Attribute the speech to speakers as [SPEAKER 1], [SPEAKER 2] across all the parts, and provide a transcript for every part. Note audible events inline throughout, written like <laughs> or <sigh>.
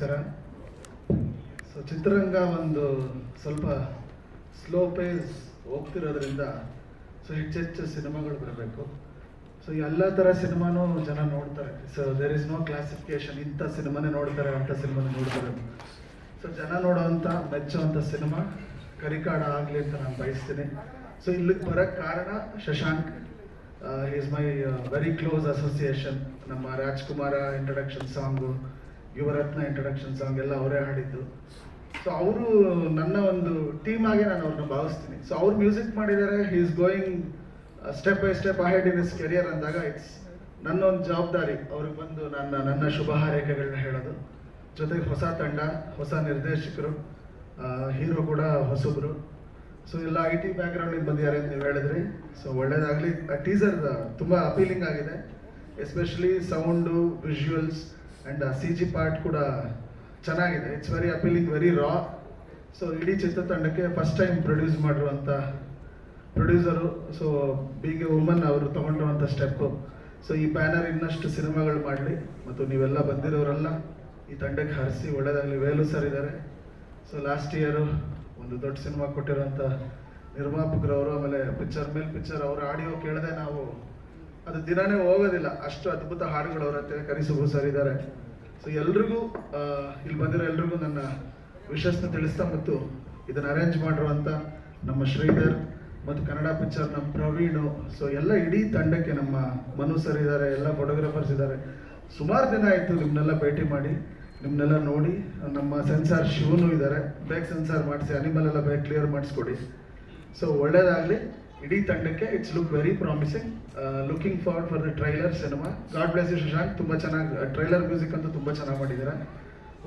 [SPEAKER 1] ನಮಸ್ಕಾರ. ಸೊ ಚಿತ್ರರಂಗ ಒಂದು ಸ್ವಲ್ಪ ಸ್ಲೋ ಪೇಸ್ ಹೋಗ್ತಿರೋದ್ರಿಂದ ಸೊ ಹೆಚ್ಚೆಚ್ಚು ಸಿನಿಮಾಗಳು ಬರಬೇಕು. ಸೊ ಎಲ್ಲ ಥರ ಸಿನಿಮಾನೂ ಜನ ನೋಡ್ತಾರೆ. So there is no classification ಇಂಥ ಸಿನಿಮಾನೇ ನೋಡ್ತಾರೆ, ಅಂಥ ಸಿನಿಮಾನೇ ನೋಡ್ತಾರೆ. ಸೊ ಜನ ನೋಡೋವಂಥ ಮೆಚ್ಚುವಂಥ ಸಿನಿಮಾ ಕರಿಕಾಡ ಆಗಲಿ ಅಂತ ನಾನು ಬಯಸ್ತೀನಿ. ಸೊ ಇಲ್ಲಿಗೆ ಬರೋಕ್ಕೆ ಕಾರಣ Shashank. Is my very close association ನಮ್ಮ Rajkumar introduction song Yuvaratna introduction song ಎಲ್ಲ ಅವರೇ ಹಾಡಿದ್ದು. ಸೊ ಅವರು ನನ್ನ ಒಂದು ಟೀಮ್ ಆಗಿ ನಾನು ಅವ್ರನ್ನ ಭಾವಿಸ್ತೀನಿ. ಸೊ ಅವ್ರು ಮ್ಯೂಸಿಕ್ ಮಾಡಿದ್ದಾರೆ he is going step by step ahead in his career ಅಂದಾಗ ಇಟ್ಸ್ ನನ್ನ ಒಂದು ಜವಾಬ್ದಾರಿ ಅವ್ರಿಗೆ ಬಂದು ನನ್ನ ನನ್ನ ಶುಭ ಹಾರೈಕೆಗಳನ್ನ ಹೇಳೋದು. ಜೊತೆಗೆ ಹೊಸ ತಂಡ, ಹೊಸ ನಿರ್ದೇಶಕರು ಹೀರೋ ಕೂಡ ಹೊಸಬ್ರು. ಸೊ ಎಲ್ಲ ಐ ಟಿ ಬ್ಯಾಕ್ಗ್ರೌಂಡಿಗೆ ಬಂದಿದ್ದಾರೆ ಅಂತ ನೀವು ಹೇಳಿದ್ರಿ. ಸೊ ಒಳ್ಳೇದಾಗಲಿ. ಟೀಸರ್ ತುಂಬ ಅಪೀಲಿಂಗ್ ಆಗಿದೆ. Especially sound visuals and C G part ಕೂಡ ಚೆನ್ನಾಗಿದೆ. It's very appealing very raw so ಇಡೀ ಚಿತ್ರತಂಡಕ್ಕೆ ಫಸ್ಟ್ ಟೈಮ್ ಪ್ರೊಡ್ಯೂಸ್ ಮಾಡಿರುವಂಥ ಪ್ರೊಡ್ಯೂಸರು ಸೊ ಬೀಗೆ ವುಮನ್ ಅವರು ತಗೊಂಡಿರುವಂಥ ಸ್ಟೆಪ್ಪು ಸೊ ಈ ಬ್ಯಾನರ್ ಇನ್ನಷ್ಟು ಸಿನಿಮಾಗಳು ಮಾಡಲಿ. ಮತ್ತು ನೀವೆಲ್ಲ ಬಂದಿರೋರೆಲ್ಲ, ಈ ತಂಡಕ್ಕೆ ಹರಿಸಿ ಒಳ್ಳೆಯದಾಗಲಿ ವೇಲು ಸರ್ ಇದ್ದಾರೆ ಸೊ ಲಾಸ್ಟ್ ಇಯರು ಒಂದು ದೊಡ್ಡ ಸಿನಿಮಾ ಕೊಟ್ಟಿರೋಂಥ ನಿರ್ಮಾಪಕರವರು ಆಮೇಲೆ ಪಿಕ್ಚರ್ ಮೇಲೆ ಪಿಕ್ಚರ್ ಅವರ ಆಡಿಯೋ ಕೇಳದೆ ನಾವು ಅದು ದಿನಾನೇ ಹೋಗೋದಿಲ್ಲ. ಅಷ್ಟು ಅದ್ಭುತ ಹಾಡುಗಳು ಅವರ ಹತ್ತಿರ ಕರಿಸುಬು ಸರ್ ಇದ್ದಾರೆ. ಸೊ ಎಲ್ರಿಗೂ ಇಲ್ಲಿ ಬಂದಿರೋ ಎಲ್ರಿಗೂ ನನ್ನ ವಿಶಸ್ನ ತಿಳಿಸ್ತಾ ಮತ್ತು ಇದನ್ನು ಅರೇಂಜ್ ಮಾಡಿರುವಂಥ ನಮ್ಮ ಶ್ರೀಧರ್ ಮತ್ತು ಕನ್ನಡ ಪಿಕ್ಚರ್ ನಮ್ಮ ಪ್ರವೀಣು. ಸೊ ಎಲ್ಲ ಇಡೀ ತಂಡಕ್ಕೆ ನಮ್ಮ ಮನು ಸರ್ ಇದ್ದಾರೆ, ಎಲ್ಲ ಫೋಟೋಗ್ರಾಫರ್ಸ್ ಇದ್ದಾರೆ. ಸುಮಾರು ದಿನ ಆಯಿತು ನಿಮ್ಮನ್ನೆಲ್ಲ ಭೇಟಿ ಮಾಡಿ. ನಿಮ್ಮನ್ನೆಲ್ಲ ನೋಡಿ, ನಮ್ಮ ಸೆನ್ಸಾರ್ ಶಿವನು ಇದ್ದಾರೆ. ಬೇಗ ಸೆನ್ಸಾರ್ ಮಾಡಿಸಿ ಅನಿಮಲ್ ಎಲ್ಲ ಬೇಗ ಕ್ಲಿಯರ್ ಮಾಡಿಸ್ಕೊಡಿ. ಸೊ ಒಳ್ಳೇದಾಗಲಿ. ಇಡೀ ತಂಡಕ್ಕೆ it's look very promising looking forward for the trailer cinema God bless you Shashank ತುಂಬ ಚೆನ್ನಾಗಿ ಟ್ರೈಲರ್ ಮ್ಯೂಸಿಕ್ ಅಂತೂ ತುಂಬ ಚೆನ್ನಾಗಿ ಮಾಡಿದ್ದೀರಾ?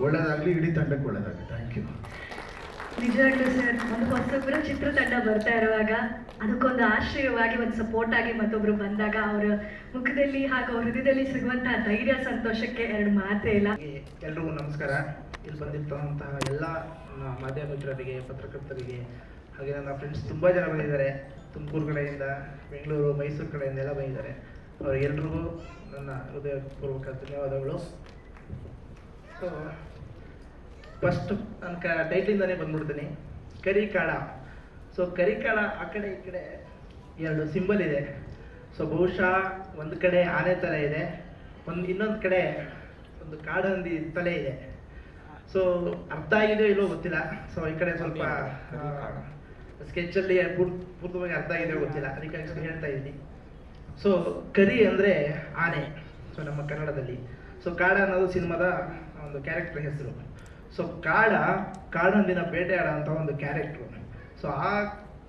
[SPEAKER 1] ಒಳ್ಳೇದಾಗಲಿ ಇಡೀ ತಂಡಕ್ಕೆ ಒಳ್ಳೇದಾಗಲಿ. ಥ್ಯಾಂಕ್ ಯು
[SPEAKER 2] ನಿಜವಾಗ್ಲೂ ಸರ್. ಒಂದು ಹೊಸೊಬ್ಬರು ಚಿತ್ರತಂಡ ಬರ್ತಾ ಇರುವಾಗ ಅದಕ್ಕೊಂದು ಆಶ್ರಯವಾಗಿ ಒಂದು ಸಪೋರ್ಟ್ ಆಗಿ ಮತ್ತೊಬ್ರು ಬಂದಾಗ ಅವರ ಮುಖದಲ್ಲಿ ಹಾಗೂ ಅವ್ರ ಹೃದಯದಲ್ಲಿ ಸಿಗುವಂತಹ ಧೈರ್ಯ ಸಂತೋಷಕ್ಕೆ ಎರಡು ಮಾತೇ ಇಲ್ಲ.
[SPEAKER 3] ಎಲ್ರಿಗೂ ನಮಸ್ಕಾರ. ಇಲ್ಲಿ ಬಂದಿರ್ತಕ್ಕಂತಹ ಎಲ್ಲ ಮಾಧ್ಯಮ ಮಿತ್ರರಿಗೆ ಪತ್ರಕರ್ತರಿಗೆ ಹಾಗೆ ನನ್ನ ಫ್ರೆಂಡ್ಸ್ ತುಂಬ ಜನ ಬಂದಿದ್ದಾರೆ. ತುಮಕೂರು ಕಡೆಯಿಂದ ಬೆಂಗಳೂರು ಮೈಸೂರು ಕಡೆಯಿಂದ ಎಲ್ಲ ಬಂದಿದ್ದಾರೆ. ಅವರಿಗೆಲ್ರಿಗೂ ನನ್ನ ಹೃದಯಪೂರ್ವಕ ಧನ್ಯವಾದಗಳು. ಸೊ ಫಸ್ಟ್ ನನ್ನ ಕ ಟೈಟ್ಲಿಂದನೇ ಬಂದ್ಬಿಡ್ತೀನಿ. ಕರಿಕಾಳ. ಸೊ ಕರಿಕಾಳ ಆ ಕಡೆ ಈ ಕಡೆ ಎರಡು ಸಿಂಬಲ್ ಇದೆ. ಸೊ ಬಹುಶಃ ಒಂದು ಕಡೆ ಆನೆ ತಲೆ ಇದೆ. ಒಂದು ಇನ್ನೊಂದು ಕಡೆ ಒಂದು ಕಾಡಂದಿ ತಲೆ ಇದೆ. ಸೊ ಅರ್ಥ ಆಗಿದೆಯೋ ಇಲ್ಲೋ ಗೊತ್ತಿಲ್ಲ. ಸೊ ಈ ಕಡೆ ಸ್ವಲ್ಪ ಸ್ಕೆಚಲ್ಲಿ ಪೂರ್ತವಾಗಿ ಅರ್ಥ ಆಗಿದೆ ಗೊತ್ತಿಲ್ಲ. ಅದಕ್ಕೆ ಹೇಳ್ತಾ ಇದ್ದೀನಿ. ಸೊ ಕರಿ ಅಂದರೆ ಆನೆ. ಸೊ ನಮ್ಮ ಕನ್ನಡದಲ್ಲಿ. ಸೊ ಕಾಡ ಅನ್ನೋದು ಸಿನಿಮಾದ ಒಂದು ಕ್ಯಾರೆಕ್ಟರ್ ಹೆಸರು. ಸೊ ಕಾಡ ಕಾಡಂದಿನ ಬೇಟೆಯಾಡ ಅಂತ ಒಂದು ಕ್ಯಾರೆಕ್ಟ್ರು ಸೊ ಆ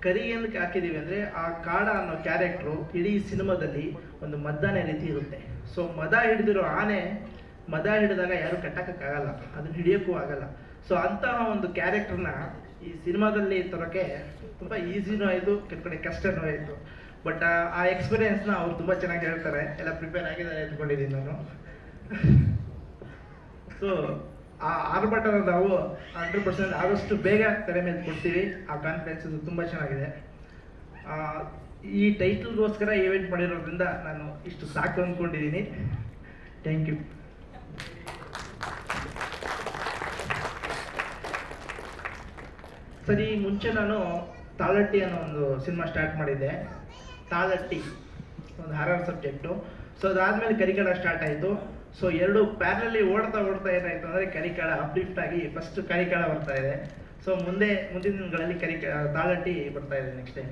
[SPEAKER 3] ಕರಿ ಏನಕ್ಕೆ ಹಾಕಿದೀವಿ ಅಂದರೆ ಆ ಕಾಡ ಅನ್ನೋ ಕ್ಯಾರೆಕ್ಟ್ರು ಇಡೀ ಸಿನಿಮಾದಲ್ಲಿ ಒಂದು ಮದ್ದಾನೆ ರೀತಿ ಇರುತ್ತೆ. ಸೊ ಮದ ಹಿಡಿದಿರೋ ಆನೆ ಮದ ಹಿಡಿದಾಗ ಯಾರು ಕಟ್ಟಕ್ಕಾಗಲ್ಲ. ಅದನ್ನ ಹಿಡಿಯೋಕ್ಕೂ ಆಗಲ್ಲ. ಸೊ ಅಂತಹ ಒಂದು ಕ್ಯಾರೆಕ್ಟರ್ನ ಈ ಸಿನಿಮಾದಲ್ಲಿ ತರೋಕೆ ತುಂಬ ಈಸಿನೂ ಆಯಿತು ಕೆಲ ಕಡೆ ಕಷ್ಟನೂ ಆಯಿತು ಬಟ್ ಆ ಎಕ್ಸ್ಪೀರಿಯನ್ಸ್ನ ಅವ್ರು ತುಂಬ ಚೆನ್ನಾಗಿ ಹೇಳ್ತಾರೆ. ಎಲ್ಲ ಪ್ರಿಪೇರ್ ಆಗಿದ್ದಾರೆ ಅಂದ್ಕೊಂಡಿದ್ದೀನಿ ನಾನು. <laughs> ಸೊ ಆ ಆರ್ಭಟನ ನಾವು ಹಂಡ್ರೆಡ್ ಪರ್ಸೆಂಟ್ ಆದಷ್ಟು ಬೇಗ ತೆರೆ ಮೇಲೆ ಕೊಡ್ತೀವಿ. ಆ ಕಾನ್ಫಿಡೆನ್ಸ್ ತುಂಬ ಚೆನ್ನಾಗಿದೆ. ಈ ಟೈಟಲ್ಗೋಸ್ಕರ ಈವೆಂಟ್ ಮಾಡಿರೋದ್ರಿಂದ ನಾನು ಇಷ್ಟು ಸಾಕು ಅಂದ್ಕೊಂಡಿದ್ದೀನಿ ಥ್ಯಾಂಕ್ ಯು ಸರಿ, ಮುಂಚೆ ನಾನು ತಾಳಟ್ಟಿ ಅನ್ನೋ ಒಂದು ಸಿನಿಮಾ ಸ್ಟಾರ್ಟ್ ಮಾಡಿದ್ದೆ. ತಾಲಟ್ಟಿ ಒಂದು ಹಾರರ್ ಸಬ್ಜೆಕ್ಟು ಸೊ ಅದಾದಮೇಲೆ ಕರಿಕಡ ಸ್ಟಾರ್ಟ್ ಆಯಿತು. ಸೊ ಎರಡು ಪ್ಯಾರಲಲ್ಲಿ ಓಡ್ತಾ ಓಡ್ತಾ ಏನಾಯ್ತು ಅಂದರೆ ಕರಿಕಾಳ ಅಪ್ಲಿಫ್ಟ್ ಆಗಿ ಫಸ್ಟ್ ಕರಿಕಾಳ ಬರ್ತಾ ಇದೆ. ಸೊ ಮುಂದೆ, ಮುಂದಿನ ದಿನಗಳಲ್ಲಿ ಕರಿಕ, ತಾಳಟ್ಟಿ ಬರ್ತಾ ಇದೆ ನೆಕ್ಸ್ಟ್ ಟೈಮ್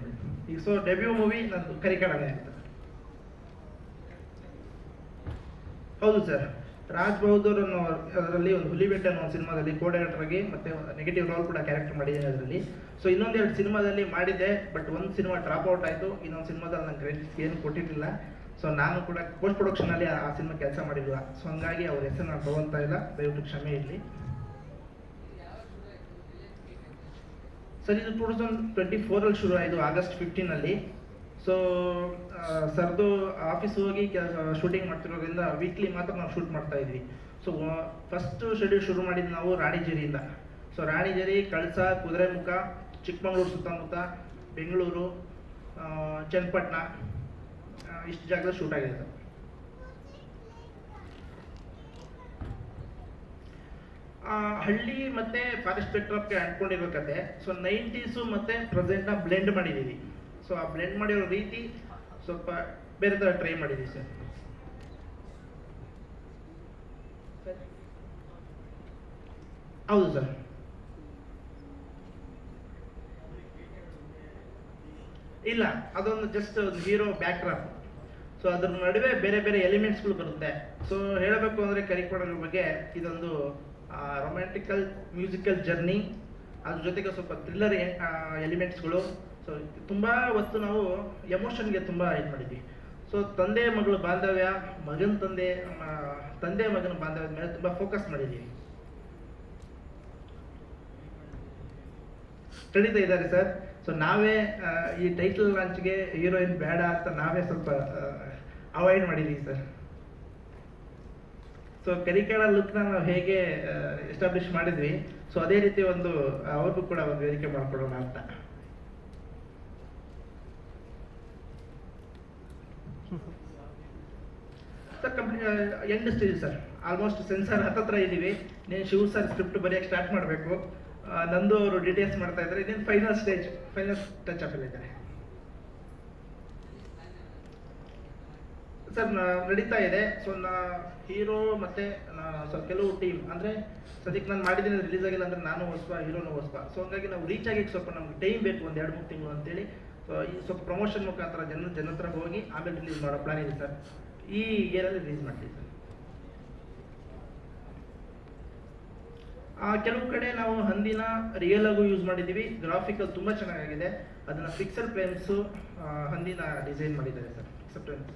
[SPEAKER 3] ಈಗ ಸೊ ಡೆಬ್ಯೂ ಮೂವಿ ನಂದು ಕರಿಕಾಳನೇ ಅಂತ ಹೌದು ಸರ್ ರಾಜ್ ಬಹದ್ದೂರ್ ಅನ್ನೋ ಅದರಲ್ಲಿ ಒಂದು ಹುಲಿಬೆಟ್ಟ ಅನ್ನೋ ಒಂದು ಸಿನಿಮಾದಲ್ಲಿ ಕೋಡೇಟರ್ ಆಗಿ ಮತ್ತೆ ನೆಗೆಟಿವ್ ರೋಲ್ ಕೂಡ ಕ್ಯಾರೆಕ್ಟರ್ ಮಾಡಿದ್ದೀನಿ ಅದರಲ್ಲಿ. ಸೊ ಇನ್ನೊಂದೆರಡು ಸಿನಿಮಾದಲ್ಲಿ ಮಾಡಿದ್ದೆ ಬಟ್ ಒಂದು ಸಿನಿಮಾ ಡ್ರಾಪ್ ಔಟ್ ಆಯಿತು, ಇನ್ನೊಂದು ಸಿನಿಮಾದಲ್ಲಿ ನಂಗೆ ಕ್ರೆಡಿಟ್ಸ್ ಏನು ಕೊಟ್ಟಿರಲಿಲ್ಲ. ಸೊ ನಾನು ಕೂಡ ಪೋಸ್ಟ್ ಪ್ರೊಡಕ್ಷನಲ್ಲಿ ಆ ಸಿನಿಮಾ ಕೆಲಸ ಮಾಡಿಲ್ಲ ಸೊ ಹಂಗಾಗಿ ಅವ್ರ ಹೆಸರು ನಾನು ತಗೊಳ್ತಾ ಇಲ್ಲ, ದಯವಿಟ್ಟು ಕ್ಷಮೆ ಇರಲಿ. ಸರ್, ಇದು ಟೂ ತೌಸಂಡ್ ಟ್ವೆಂಟಿ ಫೋರಲ್ಲಿ ಶುರು ಆಯಿತು ಆಗಸ್ಟ್ ಫಿಫ್ಟೀನಲ್ಲಿ ಸೊ ಸರ್ದು ಆಫೀಸ್ ಹೋಗಿ ಶೂಟಿಂಗ್ ಮಾಡ್ತಿರೋದ್ರಿಂದ ವೀಕ್ಲಿ ಮಾತ್ರ ನಾವು ಶೂಟ್ ಮಾಡ್ತಾ ಇದ್ವಿ. ಸೊ ಫಸ್ಟ್ ಶೆಡ್ಯೂಲ್ ಶುರು ಮಾಡಿದ್ದು ನಾವು ರಾಣಿಜೇರಿಯಿಂದ. ಸೊ ರಾಣಿಜೇರಿ, ಕಳಸ, ಕುದುರೆಮುಖ, ಚಿಕ್ಕಮಗಳೂರು ಸುತ್ತಮುತ್ತ, ಬೆಂಗಳೂರು ಚನ್ನಪಟ್ಟಣ ಇಷ್ಟು ಜಾಗದಲ್ಲಿ ಶೂಟ್ ಆಗಿದೆ ಹಳ್ಳಿ ಮತ್ತೆ ಫಾರೆಸ್ಟ್ ಬೆಟ್ರಪ್ಗೆ ಅಂಟ್ಕೊಂಡಿರೋ ಕತೆ. ಸೊ ನೈಂಟೀಸು ಮತ್ತು ಪ್ರೆಸೆಂಟ್ನ ಬ್ಲೆಂಡ್ ಮಾಡಿದ್ದೀವಿ. ಸೊ ಆ ಬ್ಲೆಂಡ್ ಮಾಡಿರೋ ರೀತಿ ಸ್ವಲ್ಪ ಬೇರೆ ಥರ ಟ್ರೈ ಮಾಡಿದ್ದೀವಿ ಸರ್. ಹೌದು ಸರ್. ಇಲ್ಲ, ಅದೊಂದು ಜಸ್ಟ್ ಒಂದು ಹೀರೋ ಬ್ಯಾಕ್ಡ್ರಾಪ್ ಸೊ ಅದ್ರ ನಡುವೆ ಬೇರೆ ಬೇರೆ ಎಲಿಮೆಂಟ್ಸ್ಗಳು ಬರುತ್ತೆ. ಸೊ ಹೇಳಬೇಕು ಅಂದರೆ ಕರಿಕೋಡರ ಬಗ್ಗೆ ಇದೊಂದು ರೊಮ್ಯಾಂಟಿಕಲ್ ಮ್ಯೂಸಿಕಲ್ ಜರ್ನಿ ಅದ್ರ ಜೊತೆಗೆ ಸ್ವಲ್ಪ ಥ್ರಿಲ್ಲರ್ ಎಲಿಮೆಂಟ್ಸ್ಗಳು ಸೊ ತುಂಬ ವಸ್ತು ನಾವು ಎಮೋಷನ್ಗೆ ತುಂಬ ಇದು ಮಾಡಿದ್ವಿ. ಸೊ ತಂದೆ, ಮಗಳು, ಬಾಂಧವ್ಯ, ಮಗನ ತಂದೆ ತಂದೆ, ಮಗನ, ಬಾಂಧವ್ಯದ ಮೇಲೆ ತುಂಬ ಫೋಕಸ್ ಮಾಡಿದ್ದೀವಿ ಖಂಡಿತ ಇದ್ದಾರೆ ಸರ್. ಸೊ ನಾವೇ ಈ ಟೈಟಲ್ ಲಾಂಚ್ಗೆ ಹೀರೋಯಿನ್ ಬೇಡ ಅಂತ ನಾವೇ ಸ್ವಲ್ಪ ಅವಾಯ್ಡ್ ಮಾಡಿದ್ದೀವಿ ಸರ್. ಸೊ ಕರಿಕಾಳ ಲುಕ್ನ ನಾವು ಹೇಗೆ ಎಸ್ಟಾಬ್ಲಿಷ್ ಮಾಡಿದ್ವಿ. ಸೊ ಅದೇ ರೀತಿ ಒಂದು ಅವ್ರಿಗೂ ಕೂಡ ಒಂದು ವೇದಿಕೆ ಮಾಡಿಕೊಡೋಣ ಅಂತ. Sir complete end stage sir almost censor ಹತ್ತತ್ರ ಇದ್ದೀವಿ ನೀನು ಶಿವ ಸರ್ ಸ್ಕ್ರಿಪ್ಟ್ ಬರೆಯೋಕ್ಕೆ ಸ್ಟಾರ್ಟ್ ಮಾಡಬೇಕು. ನಂದು ಅವರು ಡೀಟೇಲ್ಸ್ ಮಾಡ್ತಾ ಇದ್ದಾರೆ ಇದೇನು final stage final touch up ಇದ್ದಾರೆ. ಸರ್ ನಡೀತಾ ಇದೆ. ಸೊ ನಾ ಹೀರೋ ಮತ್ತೆ ಸ್ವಲ್ಪ ಕೆಲವು ಟೀಮ್ ಅಂದ್ರೆ, ಸದ್ಯಕ್ಕೆ ನಾನು ಮಾಡಿದ್ದೀನಿ ರಿಲೀಸ್ ಆಗಿಲ್ಲ ಅಂದ್ರೆ ನಾನು ಹೊಸ ಹೀರೋನು ಹೊಸ ಸೊ ಹಂಗಾಗಿ ನಾವು ರೀಚ್ ಆಗಿ ಸ್ವಲ್ಪ ನಮ್ಗೆ ಟೈಮ್ ಬೇಕು, ಒಂದು ಎರಡು ಮೂರು ತಿಂಗಳು ಅಂತೇಳಿ. ಸೊ ಈ ಸ್ವಲ್ಪ ಪ್ರಮೋಷನ್ ಮುಖಾಂತರ ಜನ ಜನ ಹತ್ರ ಹೋಗಿ ಆಮೇಲೆ ರಿಲೀಸ್ ಮಾಡೋ ಪ್ಲಾನ್ ಇದೆ ಸರ್ ಈ ಇಯರಲ್ಲಿ ರಿಲೀಸ್ ಸರ್. ಕೆಲವು ಕಡೆ ನಾವು ಹಂದಿನ ರಿಯಲ್ ಆಗು ಯೂಸ್ ಮಾಡಿದ್ದೀವಿ. ಗ್ರಾಫಿಕಲ್ ತುಂಬ ಚೆನ್ನಾಗಿದೆ ಅದನ್ನ ಪಿಕ್ಸೆಲ್ ಪ್ಲೇನ್ಸು ಹಂದಿನ ಡಿಸೈನ್ ಮಾಡಿದ್ದಾರೆ ಸರ್. ಪಿಕ್ಸೆಲ್ ಪ್ಲೇನ್ಸ್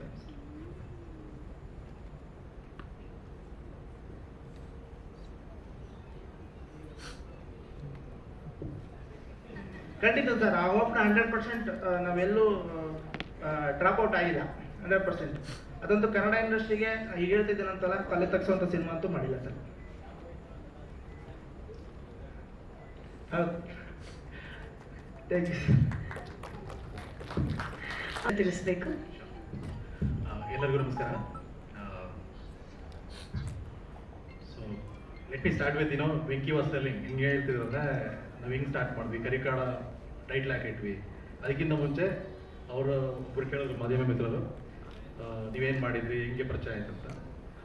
[SPEAKER 3] ಖಂಡಿತ ಸರ್, ಆ ಹೋಪ್ನ ಹಂಡ್ರೆಡ್ ಪರ್ಸೆಂಟ್ ನಾವೆಲ್ಲೂ ಡ್ರಾಪ್ ಔಟ್ ಆಗಿಲ್ಲ. ಹಂಡ್ರೆಡ್ ಪರ್ಸೆಂಟ್ ಅದಂತೂ ಕನ್ನಡ ಇಂಡಸ್ಟ್ರಿಗೆ ಈಗ ಹೇಳ್ತಿದ್ದೇನಂತಲ್ಲ ತಲೆ ತಗ್ಸುವಂತ ಸಿನಿಮಾ ಅಂತೂ ಮಾಡಿಲ್ಲ ಸರ್.
[SPEAKER 2] ತಿಳಿಸ್ಬೇಕು.
[SPEAKER 4] ಎಲ್ಲರಿಗೂ ನಮಸ್ಕಾರ. So let me start with ಏನೋ ವೆಂಕಿ ವಾಸ್ತಲ್ಲಿ ಹಿಂಗೆ ಹೇಳ್ತಿದ್ರು ಅಂದ್ರೆ ನಾವು ಹಿಂಗೆ ಸ್ಟಾರ್ಟ್ ಮಾಡಿದ್ವಿ? ಕರಿಕಾಡ ಟೈಟ್ಲ್ ಹಾಕಿಟ್ವಿ. ಅದಕ್ಕಿಂತ ಮುಂಚೆ ಅವರು ಒಬ್ರು ಕೇಳಿದ್ರು ಮಾಧ್ಯಮ ಮಿತ್ರರು ನೀವೇನ್ ಮಾಡಿದ್ರಿ, ಹೆಂಗೆ ಪರಿಚಯ ಆಯ್ತು ಅಂತ.